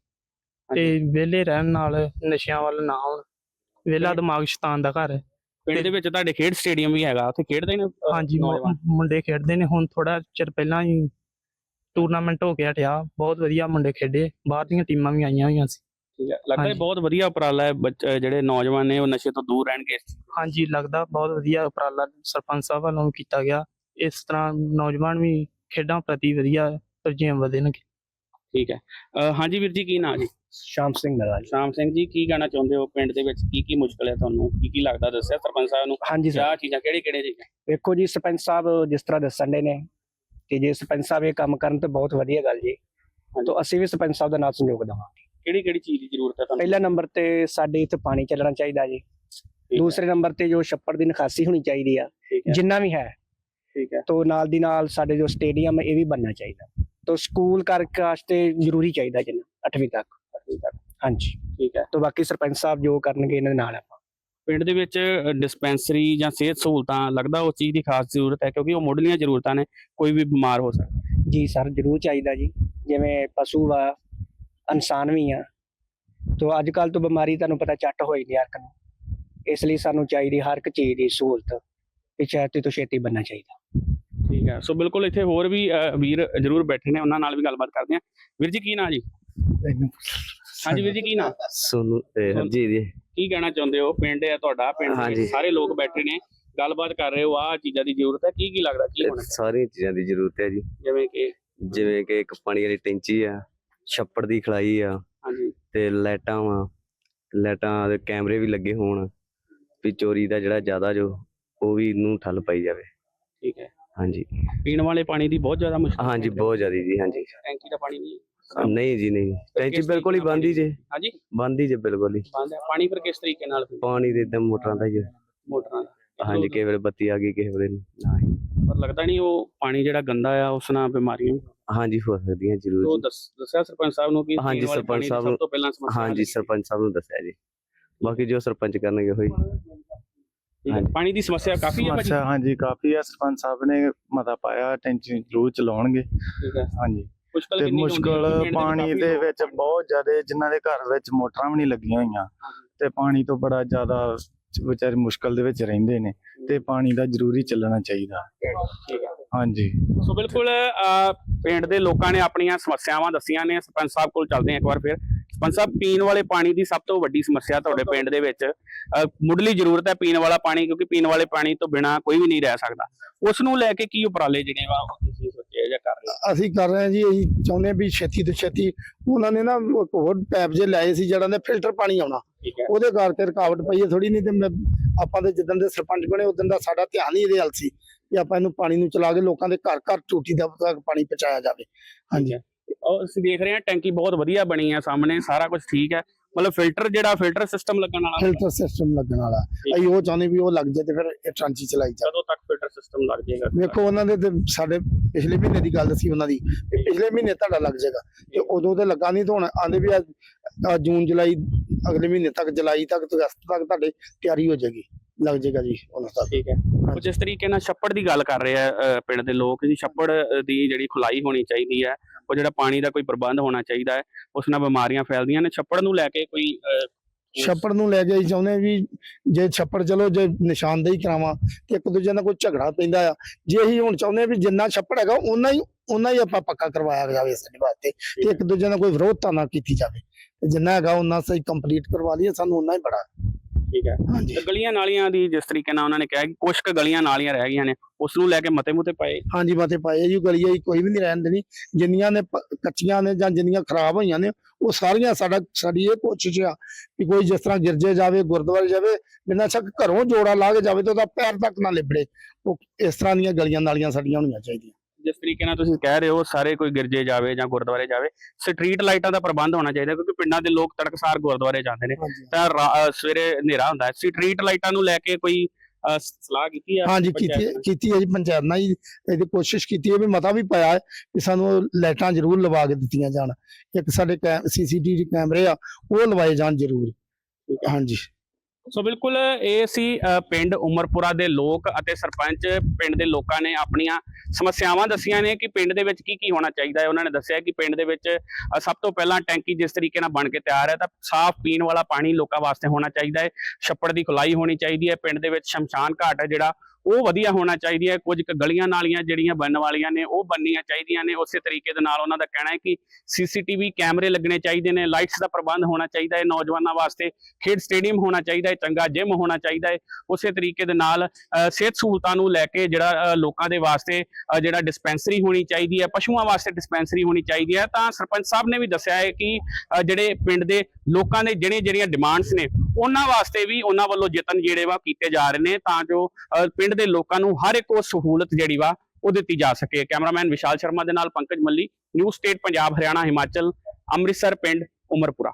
ਤੇ ਵਿਹਲੇ ਰਹਿਣ ਨਾਲ ਨਸ਼ਿਆਂ ਵੱਲ ਨਾ ਆਉਣ। ਵਿਹਲਾ ਦਿਮਾਗ ਸ਼ੈਤਾਨ ਦਾ ਘਰ ਹੈ। ਪਿੰਡ ਦੇ ਵਿੱਚ ਤੁਹਾਡੇ ਖੇਡ ਸਟੇਡੀਅਮ ਵੀ ਹੈਗਾ ਉੱਥੇ ਖੇਡਦੇ ਨੇ ਹਾਂਜੀ? ਮੁੰਡੇ ਖੇਡਦੇ ਨੇ। ਹੁਣ ਥੋੜਾ ਚਿਰ ਪਹਿਲਾਂ ਹੀ ਟੂਰਨਾਮੈਂਟ ਹੋ ਕੇ ਹਟਿਆ। ਬਹੁਤ ਵਧੀਆ ਮੁੰਡੇ ਖੇਡੇ। ਬਾਹਰ ਦੀਆਂ ਟੀਮਾਂ ਵੀ ਆਈਆਂ ਹੋਈਆਂ ਸੀ। ਠੀਕ ਹੈ। ਲੱਗਦਾ ਹਾਂਜੀ। ਬਹੁਤ ਵਧੀਆ ਉਪਰਾਲਾ ਹੈ ਬੱਚ- ਜਿਹੜੇ ਨੌਜਵਾਨ ਨੇ ਉਹ ਨਸ਼ੇ ਤੋਂ ਦੂਰ ਰਹਿਣਗੇ। ਹਾਂਜੀ ਲੱਗਦਾ ਬਹੁਤ ਵਧੀਆ ਉਪਰਾਲਾ ਸਰਪੰਚ ਸਾਹਿਬ ਵੱਲੋਂ ਵੀ ਕੀਤਾ ਗਿਆ। ਇਸ ਤਰ੍ਹਾਂ ਨੌਜਵਾਨ ਵੀ ਖੇਡਾਂ ਪ੍ਰਤੀ ਵਧੀਆ ਤਰਜੀਹਾਂ ਵਧਣਗੇ। ਠੀਕ ਹੈ। ਹਾਂਜੀ ਵੀਰ ਜੀ ਕੀ ਨਾਂ ਜੀ? ਸ਼ਾਮ ਸਿੰਘ ਮੇਰਾ ਜੀ। ਸ਼ਾਮ ਸਿੰਘ ਜੀ ਕੀ ਕਹਿਣਾ ਚਾਹੁੰਦੇ ਹੋ? ਪਿੰਡ ਦੇ ਵਿੱਚ ਕੀ ਕੀ ਮੁਸ਼ਕਲ ਹੈ ਤੁਹਾਨੂੰ? ਕੀ ਕੀ ਲੱਗਦਾ ਦੱਸਿਆ ਸਰਪੰਚ ਸਾਹਿਬ ਨੂੰ? ਹਾਂਜੀ ਜਾਂ ਸਰ। ਆਹ ਚੀਜ਼ਾਂ ਕਿਹੜੀ ਕਿਹੜੇ ਚੀਜ਼ਾਂ? ਵੇਖੋ ਜੀ ਸਰਪੰਚ ਸਾਹਿਬ ਜਿਸ ਤਰ੍ਹਾਂ ਦੱਸਣ ਦੇ ਨੇ ਤੇ ਜੇ ਸਰਪੰਚ ਸਾਹਿਬ ਇਹ ਕੰਮ ਕਰਨ ਤੇ ਬਹੁਤ ਵਧੀਆ ਗੱਲ ਜੀ। ਤਾਂ ਅਸੀਂ ਵੀ ਸਰਪੰਚ ਸਾਹਿਬ ਦਾ ਨਾਲ ਸੰਯੋਗ ਦੇਵਾਂਗੇ। ਕਿਹੜੀ ਕਿਹੜੀ ਚੀਜ਼ ਦੀ ਜ਼ਰੂਰਤ ਹੈ ਤੁਹਾਨੂੰ? ਪਹਿਲਾ ਨੰਬਰ ਤੇ ਸਾਡੇ ਇੱਥੇ ਪਾਣੀ ਚੱਲਣਾ ਚਾਹੀਦਾ ਜੀ। ਦੂਸਰੇ ਨੰਬਰ ਤੇ ਜੋ ਛੱਪੜ ਦੀ ਨਿਕਾਸੀ ਹੋਣੀ ਚਾਹੀਦੀ ਆ ਠੀਕ ਹੈ। ਜਿੰਨਾ ਵੀ ਹੈ ਠੀਕ ਹੈ। ਤੋਂ ਨਾਲ ਦੀ ਨਾਲ ਸਾਡੇ ਜੋ ਸਟੇਡੀਅਮ ਇਹ ਵੀ ਬਣਨਾ ਚਾਹੀਦਾ। ਤੋਂ ਸਕੂਲ ਕਰਕੇ ਵਾਸਤੇ ਜ਼ਰੂਰੀ ਚਾਹੀਦਾ ਜਿੰਨਾ 8ਵੀਂ ਤੱਕ। ਠੀਕ ਹੈ ਹਾਂਜੀ। ਠੀਕ ਹੈ। ਤੋਂ ਬਾਕੀ ਸਰਪੰਚ ਸਾਹਿਬ ਜੋ ਕਰਨਗੇ ਇਹਨਾਂ ਦੇ ਨਾਲ ਆਪਾਂ। ਪਿੰਡ ਦੇ ਵਿੱਚ ਡਿਸਪੈਂਸਰੀ ਜਾਂ ਸਿਹਤ ਸਹੂਲਤਾਂ ਲੱਗਦਾ ਉਸ ਚੀਜ਼ ਦੀ ਖਾਸ ਜ਼ਰੂਰਤ ਹੈ ਕਿਉਂਕਿ ਉਹ ਮੁੱਢਲੀਆਂ ਜ਼ਰੂਰਤਾਂ ਨੇ ਕੋਈ ਵੀ ਬਿਮਾਰ ਹੋ ਸਕਦਾ। ਜੀ ਸਰ ਜ਼ਰੂਰ ਚਾਹੀਦਾ ਜੀ। ਜਿਵੇਂ ਪਸ਼ੂ ਆ ਇਨਸਾਨ ਵੀ ਆ। ਤੋਂ ਅੱਜ ਕੱਲ ਤੋਂ ਬਿਮਾਰੀ ਤੁਹਾਨੂੰ ਪਤਾ ਚੱਟ ਹੋਈ ਨਹੀਂ ਹਰ ਨੂੰ। ਇਸ ਲਈ ਸਾਨੂੰ ਚਾਹੀਦੀ ਹਰ ਇੱਕ ਚੀਜ਼ ਦੀ ਸਹੂਲਤ। ਛੇਤੀ ਤੋਂ ਛੇਤੀ ਬੰਨਣਾ ਚਾਹੀਦਾ। ਠੀਕ ਹੈ ਸੋ ਬਿਲਕੁਲ ਇੱਥੇ ਹੋਰ ਵੀ ਵੀਰ ਜ਼ਰੂਰ ਬੈਠੇ ਨੇ ਉਹਨਾਂ ਨਾਲ ਵੀ ਗੱਲਬਾਤ ਕਰਦੇ ਹਾਂ। ਵੀਰ ਜੀ ਕੀ ਨਾਂ ਜੀ? ਹਾਂਜੀ ਵੀਰ ਜੀ ਕੀ ਨਾਂ? ਸੋਨੂ। ਹਰਜੀਤ ਜੀ। ਕੀ ਕਹਿਣਾ ਚਾਹੁੰਦੇ ਹੋ? ਪਿੰਡ ਹੈ ਤੁਹਾਡਾ ਪਿੰਡ ਦੇ ਸਾਰੇ ਲੋਕ ਬੈਠੇ ਨੇ ਗੱਲਬਾਤ ਕਰ ਰਹੇ ਹੋ ਆਹ ਚੀਜ਼ਾਂ ਦੀ ਜ਼ਰੂਰਤ ਹੈ ਕੀ ਕੀ ਲੱਗਦਾ ਕੀ ਹੋਣਾ? ਸਾਰੀਆਂ ਚੀਜ਼ਾਂ ਦੀ ਜ਼ਰੂਰਤ ਹੈ ਜੀ। ਜਿਵੇਂ ਕਿ ਜਿਵੇਂ ਕਿ ਇੱਕ ਪਾਣੀ ਵਾਲੀ ਟੈਂਕੀ ਆ ਛੱਪੜ ਦੀ ਖਲਾਈ ਆ ਹਾਂਜੀ। ਤੇ ਲਾਈਟਾਂ ਵਾ ਲਾਈਟਾਂ ਦੇ ਕੈਮਰੇ ਵੀ ਲੱਗੇ ਹੋਣ ਵੀ ਚੋਰੀ ਦਾ ਜਿਹੜਾ ਜ਼ਿਆਦਾ ਜੋ ਉਹ ਵੀ ਇਹਨੂੰ ਠੱਲ ਪਾਈ ਜਾਵੇ। ਠੀਕ ਹੈ। ਹਾਂਜੀ। ਪੀਣ ਵਾਲੇ ਪਾਣੀ ਦੀ ਬਹੁਤ ਜ਼ਿਆਦਾ ਮੁਸ਼ਕਲ ਹਾਂਜੀ। ਬਹੁਤ ਜ਼ਿਆਦਾ ਜੀ ਹਾਂਜੀ। ਟੈਂਕੀ ਦਾ ਪਾਣੀ ਨਹੀਂ। ਨਹੀਂ ਜੀ ਨਹੀਂ। ਟੈਂਕੀ ਬਿਲਕੁਲ ਹੀ ਬੰਦ ਹੀ ਜੇ। ਹਾਂਜੀ। ਬੰਦ ਹੀ ਜੇ ਬਿਲਕੁਲ ਹੀ। ਬੰਦ ਹੈ। ਪਾਣੀ ਫਿਰ ਕਿਸ ਤਰੀਕੇ ਨਾਲ? ਪਾਣੀ? ਦੇ ਇਦਾਂ ਮੋਟਰਾਂ ਦਾ ਹੀ। ਮੋਟਰਾਂ ਦਾ। ਹਾਂਜੀ ਵੇਲੇ ਬੱਤੀ ਆ ਗਈ ਕਿਸੇ ਵੇਲੇ ਨਹੀਂ। ਪਰ ਲੱਗਦਾ ਨਹੀਂ ਉਹ ਪਾਣੀ ਜਿਹੜਾ ਗੰਦਾ ਆ ਉਸ ਨਾਲ ਬਿਮਾਰੀਆਂ ਹਾਂਜੀ ਹੋ ਸਕਦੀਆਂ ਜ਼ਰੂਰ ਜੀ। ਦੱਸ ਦੱਸਿਆ ਸਰਪੰਚ ਸਾਹਿਬ ਨੂੰ ਕਿ ਹਾਂਜੀ, ਪੀਣ ਵਾਲੇ ਸਰਪੰਚ ਪਾਣੀ ਦੀ ਸਾਹਿਬ ਸਭ ਨੂੰ- ਤੋਂ ਪਹਿਲਾਂ ਸਮੱਸਿਆ ਹਾਂਜੀ ਸਰਪੰਚ ਸਾਹਿਬ ਨੂੰ ਦੱਸਿਆ ਜੀ। ਬਾਕੀ ਜੋ ਸਰਪੰਚ ਕਰਨਗੇ ਹੋਈ ਠੀਕ ਹੈ। ਪਾਣੀ ਦੀ ਸਮੱਸਿਆ ਕਾਫੀ ਹੈ ਭਾਜੀ? ਅੱਛਾ ਹਾਂਜੀ ਕਾਫੀ ਆ ਸਰਪੰਚ ਸਾਹਿਬ ਨੇ ਮਤਾ ਪਾਇਆ ਟੈਂਸ਼ਨ ਜ਼ਰੂਰ ਚਲਾਉਣਗੇ। ਠੀਕ ਹੈ। ਹਾਂਜੀ। ਮੁਸ਼ਕਲ ਤੇ ਕਿੰਨੀ ਕੁ ਹੁੰਦੀ ਹੈ? ਮੁਸ਼ਕਲ ਪਿੰਡ ਪਾਣੀ ਕਾਫੀ ਦੇ ਲੋਕ- ਵਿੱਚ ਬਹੁਤ ਜ਼ਿਆਦਾ ਜਿਨ੍ਹਾਂ ਦੇ ਘਰ ਵਿੱਚ ਮੋਟਰਾਂ ਵੀ ਨਹੀਂ ਲੱਗੀਆਂ ਹੋਈਆਂ। ਤੇ ਪਾਣੀ ਤੋਂ ਬੜਾ ਜ਼ਿਆਦਾ ਵਿਚਾਰੇ ਮੁਸ਼ਕਲ ਦੇ ਵਿੱਚ ਰਹਿੰਦੇ ਨੇ। ਤੇ ਪਾਣੀ ਦਾ ਜ਼ਰੂਰੀ ਚੱਲਣਾ ਚਾਹੀਦਾ। ਠੀਕ ਹੈ। ਹਾਂਜੀ। ਸੋ ਬਿਲਕੁਲ ਅਹ, ਪਿੰਡ ਦੇ ਲੋਕਾਂ ਨੇ ਆਪਣੀਆਂ ਸਮੱਸਿਆਵਾਂ ਦੱਸੀਆਂ ਨੇ ਸਰਪੰਚ ਸਾਹਿਬ ਕੋਲ ਚੱਲਦੇ ਹਾਂ ਇੱਕ ਵਾਰ ਫਿਰ। ਸਰਪੰਚ ਸਾਹਿਬ ਪੀਣ ਵਾਲੇ ਪਾਣੀ ਦੀ ਸਭ ਤੋਂ ਵੱਡੀ ਸਮੱਸਿਆ ਤੁਹਾਡੇ ਪਿੰਡ ਦੇ ਵਿੱਚ ਮੁੱਢਲੀ ਜ਼ਰੂਰਤ ਹੈ ਪੀਣ ਵਾਲਾ ਪਾਣੀ ਕਿਉਂਕਿ ਪੀਣ ਵਾਲੇ ਪਾਣੀ ਤੋਂ ਬਿਨਾ ਕੋਈ ਵੀ ਨਹੀਂ ਰਹਿ ਸਕਦਾ। ਉਸ ਨੂੰ ਲੈ ਕੇ ਕੀ ਉਪਰਾਲੇ ਜਿਹੜੇ ਵਾ ਤੁਸੀਂ ਸੋਚੇ ਜਾਂ ਕਰ ਅਸੀਂ ਕਰ ਰਹੇ ਹਾਂ ਜੀ ਅਸੀਂ ਚਾਹੁੰਦੇ ਹਾਂ ਵੀ ਛੇਤੀ ਤੋਂ ਛੇਤੀ ਉਹਨਾਂ ਨੇ ਨਾ ਇੱਕ ਹੋਰ ਪੈਪ ਜੇ ਲਾਏ ਸੀ ਜਿਹੜਾ ਨੇ ਫਿਲਟਰ ਪਾਣੀ ਆਉਣਾ। ਉਹਦੇ ਕਰਕੇ ਰੁਕਾਵਟ ਪਈ ਹੈ ਥੋੜੀ ਨਹੀਂ ਤੇ ਆਪਾਂ ਦੇ ਜਿੱਦਣ ਦੇ ਸਰਪੰਚ ਬਣੇ ਉਦੋਂ ਦਾ ਸਾਡਾ ਧਿਆਨ ਹੀ ਇਹਦੇ ਵੱਲ ਸੀ। ਕਿ ਆਪਾਂ ਇਹਨੂੰ ਪਾਣੀ ਨੂੰ ਚਲਾ ਕੇ ਲੋਕਾਂ ਦੇ ਘਰ ਘਰ ਟੂਟੀ ਦਾ ਤੱਕ ਪਾਣੀ ਪਹੁੰਚਾਇਆ ਜਾਵੇ। ਹਾਂਜੀ। ਅਸੀਂ ਦੇਖ ਰਹੇ ਹਾਂ ਟੈਂਕੀ ਬਹੁਤ ਵਧੀਆ ਬਣੀ ਹੈ ਸਾਹਮਣੇ ਸਾਰਾ ਕੁਝ ਠੀਕ ਹੈ। ਮਤਲਬ ਫਿਲਟਰ ਜਿਹੜਾ ਫਿਲਟਰ ਸਿਸਟਮ ਲੱਗਣ ਵਾਲਾ। ਫਿਲਟਰ ਸਿਸਟਮ ਲੱਗਣ ਵਾਲਾ। ਅਸੀਂ ਉਹ ਚਾਹੁੰਦੇ ਵੀ ਉਹ ਲੱਗ ਜਾਏ ਤੇ ਫਿਰ ਇਹ ਟਰਾਂਚੀ ਚਲਾਈ ਜਾਵੇ। ਕਦੋਂ ਤੱਕ ਫਿਲਟਰ ਸਿਸਟਮ ਲੱਗ ਜਾਏਗਾ? ਵੇਖੋ ਉਹਨਾਂ ਦੇ ਤੇ ਸਾਡੇ ਪਿਛਲੇ ਮਹੀਨੇ ਦੀ ਗੱਲ ਸੀ ਉਹਨਾਂ ਦੀ। ਪਿਛਲੇ ਮਹੀਨੇ ਤੁਹਾਡਾ ਲੱਗ ਜਾਏਗਾ। ਤੇ ਉਦੋਂ ਤੇ ਲੱਗਾ ਨਹੀਂ ਤੇ ਹੁਣ ਆਂਦੇ ਵੀ ਜੂਨ ਜੁਲਾਈ ਅਗਲੇ ਮਹੀਨੇ ਤੱਕ ਜੁਲਾਈ ਤੱਕ ਅਗਸਤ ਤੱਕ ਤੁਹਾਡੇ ਤਿਆਰੀ ਹੋ ਜਾਏਗੀ। ਲੱਗ ਜਾਏਗਾ ਜੀ ਉਹਨਾਂ ਤੱਕ ਠੀਕ ਹੈ। ਉਹ ਜਿਸ ਤਰੀਕੇ ਨਾਲ ਛੱਪੜ ਦੀ ਗੱਲ ਕਰ ਰਹੇ ਆ ਪਿੰਡ ਦੇ ਲੋਕ ਜੀ ਛੱਪੜ ਦੀ ਜਿਹੜੀ ਖੁਲਾਈ ਹੋਣੀ ਚਾਹੀਦੀ ਹੈ ਉਹ ਜਿਹੜਾ ਪਾਣੀ ਦਾ ਕੋਈ ਪ੍ਰਬੰਧ ਹੋਣਾ ਚਾਹੀਦਾ ਹੈ ਉਸ ਨਾਲ ਬਿਮਾਰੀਆਂ ਫੈਲਦੀਆਂ ਨੇ। ਛੱਪੜ ਨੂੰ ਲੈ ਕੇ ਕੋਈ ਛੱਪੜ ਨੂੰ ਲੈ ਕੇ ਅਸੀਂ ਚਾਹੁੰਦੇ ਹਾਂ ਵੀ ਜੇ ਛੱਪੜ ਚਲੋ ਜੇ ਨਿਸ਼ਾਨਦੇਹੀ ਕਰਾਵਾਂ ਤੇ ਇੱਕ ਦੂਜੇ ਨਾਲ ਕੋਈ ਝਗੜਾ ਪੈਂਦਾ ਆ। ਜੇ ਅਸੀਂ ਹੁਣ ਚਾਹੁੰਦੇ ਹਾਂ ਵੀ ਜਿੰਨਾ ਛੱਪੜ ਹੈਗਾ ਉਹਨਾਂ ਹੀ ਉਹਨਾਂ ਹੀ ਆਪਾਂ ਪੱਕਾ ਕਰਵਾਇਆ ਜਾਵੇ ਸਾਡੇ ਵਾਸਤੇ ਤੇ ਇੱਕ ਦੂਜੇ ਨਾਲ ਕੋਈ ਵਿਰੋਧਤਾ ਨਾ ਕੀਤੀ ਜਾਵੇ। ਜਿੰਨਾ ਹੈਗਾ ਉਹਨਾਂ ਸਹੀ ਕੰਪਲੀਟ ਕਰਵਾ ਲਈਏ ਸਾਨੂੰ ਉਹਨਾਂ ਹੀ ਬੜਾ। ਠੀਕ ਹੈ। ਹਾਂਜੀ। ਤੇ ਗਲੀਆਂ ਨਾਲੀਆਂ ਦੀ ਜਿਸ ਤਰੀਕੇ ਨਾਲ ਉਹਨਾਂ ਨੇ ਕਿਹਾ ਕਿ ਕੁਝ ਕੁ ਗਲੀਆਂ ਨਾਲੀਆਂ ਰਹਿ ਗਈਆਂ ਨੇ ਉਸ ਨੂੰ ਲੈ ਕੇ ਮਤੇ ਮੁਤੇ ਪਏ। ਹਾਂਜੀ ਮਾਤੇ ਪਾਏ ਜੀ ਗਲੀਆਂ ਹੀ ਕੋਈ ਵੀ ਨਹੀਂ ਰਹਿਣ ਦੇਣੀ। ਜਿੰਨੀਆਂ ਨੇ ਪ- ਕੱਚੀਆਂ ਨੇ ਜਾਂ ਜਿੰਨੀਆਂ ਖਰਾਬ ਹੋਈਆਂ ਨੇ ਉਹ ਸਾਰੀਆਂ ਸਾਡਾ ਸਾਡੀ ਇਹ ਕੋਸ਼ਿਸ਼ ਆ ਕਿ ਕੋਈ ਜਿਸ ਤਰ੍ਹਾਂ ਗਿਰਜੇ ਜਾਵੇ ਗੁਰਦੁਆਰੇ ਜਾਵੇ ਬਿਨਾਂ ਸ਼ੱਕ ਘਰੋਂ ਜੋੜਾ ਲਾ ਕੇ ਜਾਵੇ ਤੇ ਉਹਦਾ ਪੈਰ ਤੱਕ ਨਾ ਲਿਬੜੇ। ਉਹ ਇਸ ਤਰ੍ਹਾਂ ਦੀਆਂ ਗਲੀਆਂ ਨਾਲੀਆਂ ਸਾਡੀਆਂ ਹੋਣੀਆਂ ਚਾਹੀਦੀਆਂ। ਜਿਸ ਤਰੀਕੇ ਨਾਲ ਤੁਸੀਂ ਕਹਿ ਰਹੇ ਹੋ ਸਾਰੇ ਕੋਈ ਗਿਰਜੇ ਜਾਵੇ ਜਾਂ ਗੁਰਦੁਆਰੇ ਜਾਵੇ ਸਟਰੀਟ ਲਾਈਟਾਂ ਦਾ ਪ੍ਰਬੰਧ ਹੋਣਾ ਚਾਹੀਦਾ ਕਿਉਂਕਿ ਪਿੰਡਾਂ ਦੇ ਲੋਕ ਤੜਕਸਾਰ ਗੁਰਦੁਆਰੇ ਜਾਂਦੇ ਨੇ। ਤਾਂ ਸਵੇਰੇ ਹਨੇਰਾ ਹੁੰਦਾ ਹੈ। ਸਟਰੀਟ ਲਾਈਟਾਂ ਨੂੰ ਲੈ ਕੇ ਕੋਈ ਸਲਾਹ ਕੀਤੀ ਹੈ ਹਾਂਜੀ ਕੀਤੀ? ਕੀਤੀ ਹੈ ਜੀ ਪੰਚਾਇਤ ਨਾਲ ਜੀ ਇਹਦੀ ਕੋਸ਼ਿਸ਼ ਕੀਤੀ ਹੈ ਵੀ ਮਤਾ ਵੀ ਪਾਇਆ ਹੈ ਕਿ ਸਾਨੂੰ ਲਾਈਟਾਂ ਜ਼ਰੂਰ ਲਵਾ ਕੇ ਦਿੱਤੀਆਂ ਜਾਣ। ਇੱਕ ਸਾਡੇ ਸੀਸੀਟੀਵੀ ਕੈਮਰੇ ਆ ਉਹ ਲਵਾਏ ਜਾਣ ਜ਼ਰੂਰ। ਹਾਂਜੀ। ਸੋ ਬਿਲਕੁਲ ਇਹ ਸੀ ਪਿੰਡ ਉਮਰਪੁਰਾ ਦੇ ਲੋਕ ਅਤੇ ਸਰਪੰਚ ਪਿੰਡ ਦੇ ਲੋਕਾਂ ਨੇ ਆਪਣੀਆਂ ਸਮੱਸਿਆਵਾਂ ਦੱਸੀਆਂ ਨੇ ਕਿ ਪਿੰਡ ਦੇ ਵਿੱਚ ਕੀ ਕੀ ਹੋਣਾ ਚਾਹੀਦਾ ਹੈ। ਉਹਨਾਂ ਨੇ ਦੱਸਿਆ ਕਿ ਪਿੰਡ ਦੇ ਵਿੱਚ ਸਭ ਤੋਂ ਪਹਿਲਾਂ ਟੈਂਕੀ ਜਿਸ ਤਰੀਕੇ ਨਾਲ ਬਣ ਕੇ ਤਿਆਰ ਹੈ ਤਾਂ ਸਾਫ਼ ਪੀਣ ਵਾਲਾ ਪਾਣੀ ਲੋਕਾਂ ਵਾਸਤੇ ਹੋਣਾ ਚਾਹੀਦਾ ਹੈ। ਛੱਪੜ ਦੀ ਖੁਲਾਈ ਹੋਣੀ ਚਾਹੀਦੀ ਹੈ। ਪਿੰਡ ਦੇ ਵਿੱਚ ਸ਼ਮਸ਼ਾਨ ਘਾਟ ਹੈ ਜਿਹੜਾ ਉਹ ਵਧੀਆ ਹੋਣਾ ਚਾਹੀਦੀ ਹੈ ਕੁਝ ਗਲੀਆਂ ਨਾਲੀਆਂ ਜਿਹੜੀਆਂ ਬਣਨ ਵਾਲੀਆਂ ਨੇ, ਉਹ ਬਣਨੀਆਂ ਚਾਹੀਦੀਆਂ ਨੇ, ਉਸੇ ਤਰੀਕੇ ਦੇ ਨਾਲ ਉਹਨਾਂ ਦਾ ਕਹਿਣਾ ਹੈ ਕਿ ਸੀਸੀਟੀਵੀ ਕੈਮਰੇ ਲੱਗਣੇ ਚਾਹੀਦੇ ਨੇ, ਲਾਈਟਸ ਦਾ ਪ੍ਰਬੰਧ ਹੋਣਾ ਚਾਹੀਦਾ ਹੈ, ਨੌਜਵਾਨਾਂ ਵਾਸਤੇ ਖੇਡ ਸਟੇਡੀਅਮ ਹੋਣਾ ਚਾਹੀਦਾ ਹੈ, ਚੰਗਾ ਜਿਮ ਹੋਣਾ ਚਾਹੀਦਾ ਹੈ, ਉਸੇ ਤਰੀਕੇ ਦੇ ਨਾਲ ਸਿਹਤ ਸਹੂਲਤਾਂ ਨੂੰ ਲੈ ਕੇ ਜਿਹੜਾ ਲੋਕਾਂ ਦੇ ਵਾਸਤੇ ਜਿਹੜਾ ਡਿਸਪੈਂਸਰੀ ਹੋਣੀ ਚਾਹੀਦੀ ਹੈ, ਪਸ਼ੂਆਂ ਵਾਸਤੇ ਡਿਸਪੈਂਸਰੀ ਹੋਣੀ ਚਾਹੀਦੀ ਹੈ, ਤਾਂ ਸਰਪੰਚ ਸਾਹਿਬ ਨੇ ਵੀ ਦੱਸਿਆ ਹੈ ਕਿ ਜਿਹੜੇ ਪਿੰਡ ਦੇ ਲੋਕਾਂ ਦੇ ਜਿਹੜੇ ਜਿਹੜੀਆਂ ਡਿਮਾਂਡਸ ਨੇ, ਉਹਨਾਂ ਵਾਸਤੇ ਵੀ ਉਹਨਾਂ ਵੱਲੋਂ ਯਤਨ ਜਿਹੜੇ ਵਾ ਕੀਤੇ ਜਾ ਰਹੇ ਨੇ, ਤਾਂ ਜੋ ਪਿੰਡ ਪਿੰਡ ਦੇ ਲੋਕਾਂ ਨੂੰ ਹਰ ਇੱਕ ਉਹ ਸਹੂਲਤ ਜਿਹੜੀ ਵਾ, ਉਹ ਦਿੱਤੀ ਜਾ ਸਕੇ। ਕੈਮਰਾਮੈਨ ਵਿਸ਼ਾਲ ਸ਼ਰਮਾ ਦੇ ਨਾਲ ਪੰਕਜ ਮੱਲੀ ਨਿਊ ਸਟੇਟ ਪੰਜਾਬ, ਹਰਿਆਣਾ, ਹਿਮਾਚਲ, ਅੰਮ੍ਰਿਤਸਰ ਪਿੰਡ, ਉਮਰਪੁਰਾ।